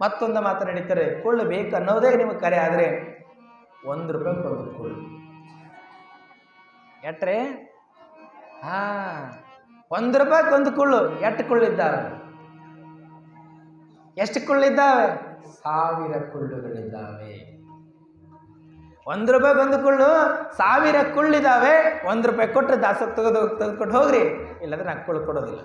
ಮತ್ತೊಂದು ಮಾತು ನಡೀತಾರೆ ಕುಳ್ಳು ಬೇಕು ಅನ್ನೋದೇ ನಿಮಗೆ ಕರೆ ಆದರೆ, ಒಂದು ರೂಪಾಯಿ ಒಂದು ಕುಳ್ಳು. ಎಟ್ರೆ? ಹಾ. ಒಂದು ರೂಪಾಯಿ ಒಂದು ಕುಳ್ಳು. ಎಟ್ಟು ಕುಳ್ಳಿದ್ದಾವೆ? ಎಷ್ಟು ಕುಳ್ಳಿದ್ದಾವೆ? ಸಾವಿರ ಕುಳ್ಳುಗಳಿದ್ದಾವೆ. ಒಂದು ರೂಪಾಯಿ ಒಂದು ಕುಳ್ಳು, ಸಾವಿರ ಕುಳ್ಳಿದ್ದಾವೆ. ಒಂದು ರೂಪಾಯಿ ಕೊಟ್ಟರೆ ದಾಸ ತೆಗೆದು ತೆಗೆದುಕೊಂಡು ಹೋಗ್ರಿ. ಇಲ್ಲಾಂದ್ರೆ ನಾನು ಕುಳ್ಳು ಕೊಡೋದಿಲ್ಲ.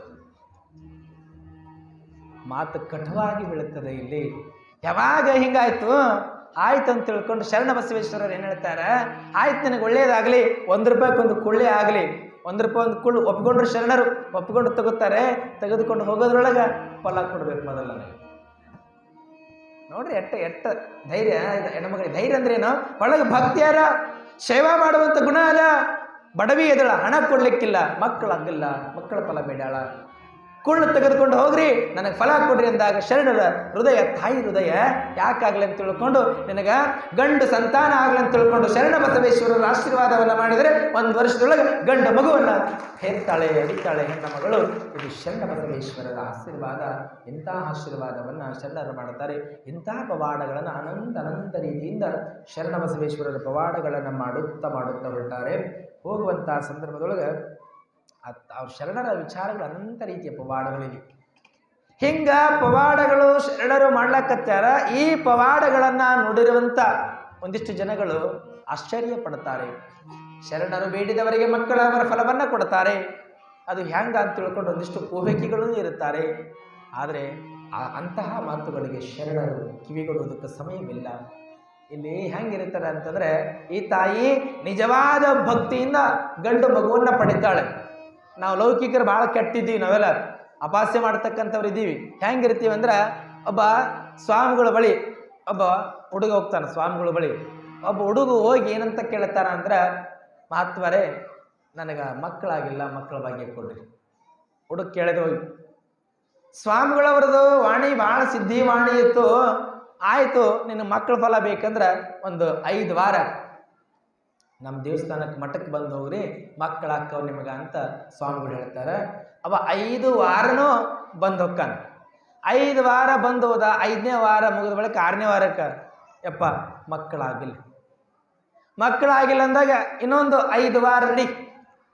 ಮಾತು ಕಠವಾಗಿ ಬೀಳುತ್ತದೆ ಇಲ್ಲಿ. ಯಾವಾಗ ಹಿಂಗಾಯ್ತು? ಆಯ್ತು ಅಂತ ತಿಳ್ಕೊಂಡು ಶರಣ ಬಸವೇಶ್ವರರು ಏನು ಹೇಳ್ತಾರೆ? ಆಯ್ತು ನನಗೆ ಒಳ್ಳೇದಾಗಲಿ, ಒಂದು ರೂಪಾಯಿಗೊಂದು ಕುಳ್ಳೆ ಆಗಲಿ. ಒಂದು ರೂಪಾಯಿ ಒಂದು ಕುಳ್ಳು ಒಪ್ಕೊಂಡ್ರು ಶರಣರು, ಒಪ್ಕೊಂಡು ತಗೋತಾರೆ. ತೆಗೆದುಕೊಂಡು ಹೋಗೋದ್ರೊಳಗೆ ಫಲ ಕೊಡ್ಬೇಕು ಮೊದಲ ನನಗೆ ನೋಡ್ರಿ ಎಟ್ಟ ಎಟ್ಟ ಧೈರ್ಯ ಹೆಣ್ಮಗಳಿಗೆ ಧೈರ್ಯ ಅಂದ್ರೇನು ಒಳಗೆ ಭಕ್ತಿ ಅದ ಸೇವಾ ಮಾಡುವಂಥ ಗುಣ ಅದ ಬಡವಿ ಎದಳ ಹಣ ಕೊಡ್ಲಿಕ್ಕಿಲ್ಲ ಮಕ್ಕಳಾಗಿಲ್ಲ ಮಕ್ಕಳ ಫಲ ಬೇಡಾಳ. ಕುಳ್ಳು ತೆಗೆದುಕೊಂಡು ಹೋಗ್ರಿ. ನನಗೆ ಫಲ ಕೊಡ್ರಿ ಅಂದಾಗ ಶರಣರ ಹೃದಯ, ತಾಯಿ ಹೃದಯ ಯಾಕಾಗಲಿ ಅಂತ ತಿಳ್ಕೊಂಡು ನಿನಗ ಗಂಡು ಸಂತಾನ ಆಗ್ಲಿ ಅಂತ ತಿಳ್ಕೊಂಡು ಶರಣ ಬಸವೇಶ್ವರರ ಆಶೀರ್ವಾದವನ್ನು ಮಾಡಿದರೆ ಒಂದು ವರ್ಷದೊಳಗೆ ಗಂಡ ಮಗುವನ್ನ ಹೆರ್ತಾಳೆ ಅಡಿತಾಳೆ ಹೆಣ್ಣ ಮಗಳು. ಇದು ಶರಣ ಬಸವೇಶ್ವರರ ಆಶೀರ್ವಾದ. ಇಂತಹ ಆಶೀರ್ವಾದವನ್ನ ಶರಣರು ಮಾಡುತ್ತಾರೆ. ಇಂತಹ ಪವಾಡಗಳನ್ನು ಅನಂತ ಅನಂತ ರೀತಿಯಿಂದ ಶರಣ ಬಸವೇಶ್ವರರ ಪವಾಡಗಳನ್ನು ಮಾಡುತ್ತಾ ಮಾಡುತ್ತಾ ಹೊರಟಾರೆ. ಹೋಗುವಂತಹ ಸಂದರ್ಭದೊಳಗೆ ಅವ್ರ ಶರಣರ ವಿಚಾರಗಳು ಅನಂತ ರೀತಿಯ ಪವಾಡಗಳಿವೆ ಹಿಂಗ ಪವಾಡಗಳು ಶರಣರು ಮಾಡ್ಲಕ್ಕತ್ತಾರ ಈ ಪವಾಡಗಳನ್ನು ನೋಡಿರುವಂತ ಒಂದಿಷ್ಟು ಜನಗಳು ಆಶ್ಚರ್ಯ ಪಡ್ತಾರೆ. ಶರಣರು ಬೇಡಿದವರಿಗೆ ಮಕ್ಕಳ ಅವರ ಫಲವನ್ನ ಕೊಡ್ತಾರೆ. ಅದು ಹ್ಯಾಂಗ ಅಂತ ತಿಳ್ಕೊಂಡು ಒಂದಿಷ್ಟು ಪೂಹೈಕೆಗಳೂ ಇರುತ್ತಾರೆ. ಆದರೆ ಆ ಅಂತಹ ಮಾತುಗಳಿಗೆ ಶರಣರು ಕಿವಿಗೊಡುವುದಕ್ಕೆ ಸಮಯವಿಲ್ಲ. ಇಲ್ಲಿ ಹೆಂಗಿರ್ತಾರೆ ಅಂತಂದ್ರೆ, ಈ ತಾಯಿ ನಿಜವಾದ ಭಕ್ತಿಯಿಂದ ಗಂಡು ಮಗುವನ್ನ ಪಡಿತಾಳೆ ನಾವು ಲೌಕಿಕರು ಭಾಳ ಕೆಟ್ಟಿದ್ದೀವಿ ನಾವೆಲ್ಲ. ಅಪಾಸ್ಯ ಮಾಡ್ತಕ್ಕಂಥವ್ರು ಇದ್ದೀವಿ. ಹೆಂಗಿರ್ತೀವಿ ಅಂದ್ರೆ ಒಬ್ಬ ಸ್ವಾಮಿಗಳ ಬಳಿ ಒಬ್ಬ ಹುಡುಗ ಹೋಗ್ತಾನೆ, ಸ್ವಾಮಿಗಳ ಬಳಿ. ಒಬ್ಬ ಹುಡುಗ ಹೋಗಿ ಏನಂತ ಕೇಳ್ತಾನ ಅಂದ್ರೆ, ಮಹಾತ್ಮರೇ, ನನಗೆ ಮಕ್ಕಳಾಗಿಲ್ಲ, ಮಕ್ಕಳ ಬಗ್ಗೆ ಕೊಡ್ರಿ. ಹುಡುಗ ಕೇಳಿದ ಹೋಗಿ, ಸ್ವಾಮಿಗಳವ್ರದ್ದು ವಾಣಿ ಭಾಳ ಸಿದ್ಧಿ ವಾಣಿ ಇತ್ತು. ಆಯಿತು, ನಿನ್ನ ಮಕ್ಕಳ ಫಲ ಬೇಕಂದ್ರೆ ಒಂದು ಐದು ವಾರ ನಮ್ಮ ದೇವಸ್ಥಾನಕ್ಕೆ ಮಠಕ್ಕೆ ಬಂದು ಹೋಗ್ರಿ ಮಕ್ಕಳಾಕ್ಕವ್ ನಿಮಗೆ ಅಂತ ಸ್ವಾಮಿಗಳು ಹೇಳ್ತಾರೆ. ಅವ ಐದು ವಾರನೂ ಬಂದು ಹೊಕ್ಕಾನ. ಐದು ವಾರ ಬಂದು ಹೋದ, ಐದನೇ ವಾರ ಮುಗಿದ ಬಳಿಕ ಆರನೇ ವಾರಕ್ಕೆ, ಯಪ್ಪ, ಮಕ್ಕಳಾಗಿಲ್ಲ. ಮಕ್ಕಳಾಗಿಲ್ಲ ಅಂದಾಗ ಇನ್ನೊಂದು ಐದು ವಾರ ನಡಿ.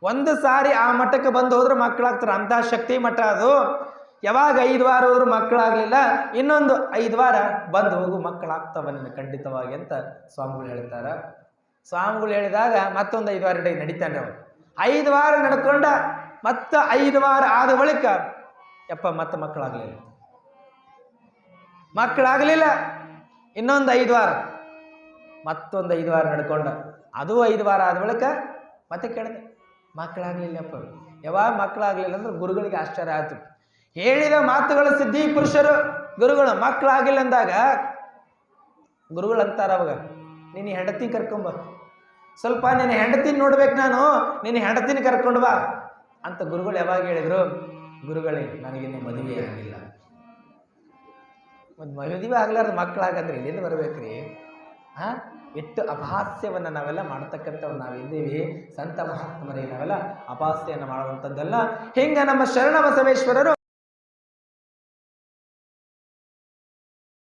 ಒಂದು ಸಾರಿ ಆ ಮಠಕ್ಕೆ ಬಂದು ಹೋದ್ರೆ ಮಕ್ಕಳಾಗ್ತಾರೆ. ಅಂತಹ ಶಕ್ತಿ ಮಠ ಅದು. ಯಾವಾಗ ಐದು ವಾರ ಹೋದ್ರು ಮಕ್ಕಳಾಗಲಿಲ್ಲ, ಇನ್ನೊಂದು ಐದು ವಾರ ಬಂದು ಹೋಗು, ಮಕ್ಕಳಾಗ್ತವ ನಿನ್ನ ಖಂಡಿತವಾಗಿ ಅಂತ ಸ್ವಾಮಿಗಳು ಹೇಳ್ತಾರೆ. ಸ್ವಾಮಿಗಳು ಹೇಳಿದಾಗ ಮತ್ತೊಂದು ಐದು ವಾರ ನಡಿ ನಡೀತಾನೆ ಅವನು. ಐದು ವಾರ ನಡ್ಕೊಂಡ ಮತ್ತೆ ಐದು ವಾರ ಆದ ಬಳಿಕ, ಯಪ್ಪ, ಮತ್ತೆ ಮಕ್ಕಳಾಗಲಿಲ್ಲ. ಮಕ್ಕಳಾಗಲಿಲ್ಲ. ಇನ್ನೊಂದು ಐದು ವಾರ. ಮತ್ತೊಂದು ಐದು ವಾರ ನಡ್ಕೊಂಡ. ಅದು ಐದು ವಾರ ಆದ ಬಳಿಕ ಮತ್ತೆ ಕೇಳಿದೆ, ಮಕ್ಕಳಾಗಲಿಲ್ಲಪ್ಪ. ಯಾವಾಗ ಮಕ್ಕಳಾಗಲಿಲ್ಲ ಅಂದ್ರೆ ಗುರುಗಳಿಗೆ ಆಶ್ಚರ್ಯ ಆಯ್ತು. ಹೇಳಿದ ಮಾತುಗಳು ಸಿದ್ಧಿ ಪುರುಷರು, ಗುರುಗಳು ಮಕ್ಕಳಾಗಿಲ್ಲ ಅಂದಾಗ ಗುರುಗಳು ಅಂತಾರೆ ಅವಾಗ, ನೀನು ಹೆಂಡತಿ ಕರ್ಕೊಂಬ. ಸ್ವಲ್ಪ ನಿನ್ನ ಹೆಂಡತಿನ ನೋಡ್ಬೇಕು ನಾನು, ನಿನ್ನ ಹೆಂಡತಿನ ಕರ್ಕೊಂಡು ಬಾ ಅಂತ ಗುರುಗಳು ಯಾವಾಗ ಹೇಳಿದ್ರು, ಗುರುಗಳೇ ನನಗಿನ್ನು ಮದುವೆ ಆಗಿಲ್ಲ. ಒಂದು ಮದುವೆ ಆಗ್ಲಾರ್ದು ಮಕ್ಕಳಾಗಂದ್ರೆ ಎಲ್ಲಿಂದ ಬರ್ಬೇಕ್ರಿ. ಹಾ ಎಷ್ಟು ಅಪಹಾಸ್ಯವನ್ನು ನಾವೆಲ್ಲ ಮಾಡ್ತಕ್ಕಂಥವ್ರು ನಾವಿದ್ದೀವಿ. ಸಂತ ಮಹಾತ್ಮರೇ, ನಾವೆಲ್ಲ ಅಪಹಾಸ್ಯವನ್ನು ಮಾಡುವಂಥದ್ದೆಲ್ಲ. ಹಿಂಗೆ ನಮ್ಮ ಶರಣ ಬಸವೇಶ್ವರರು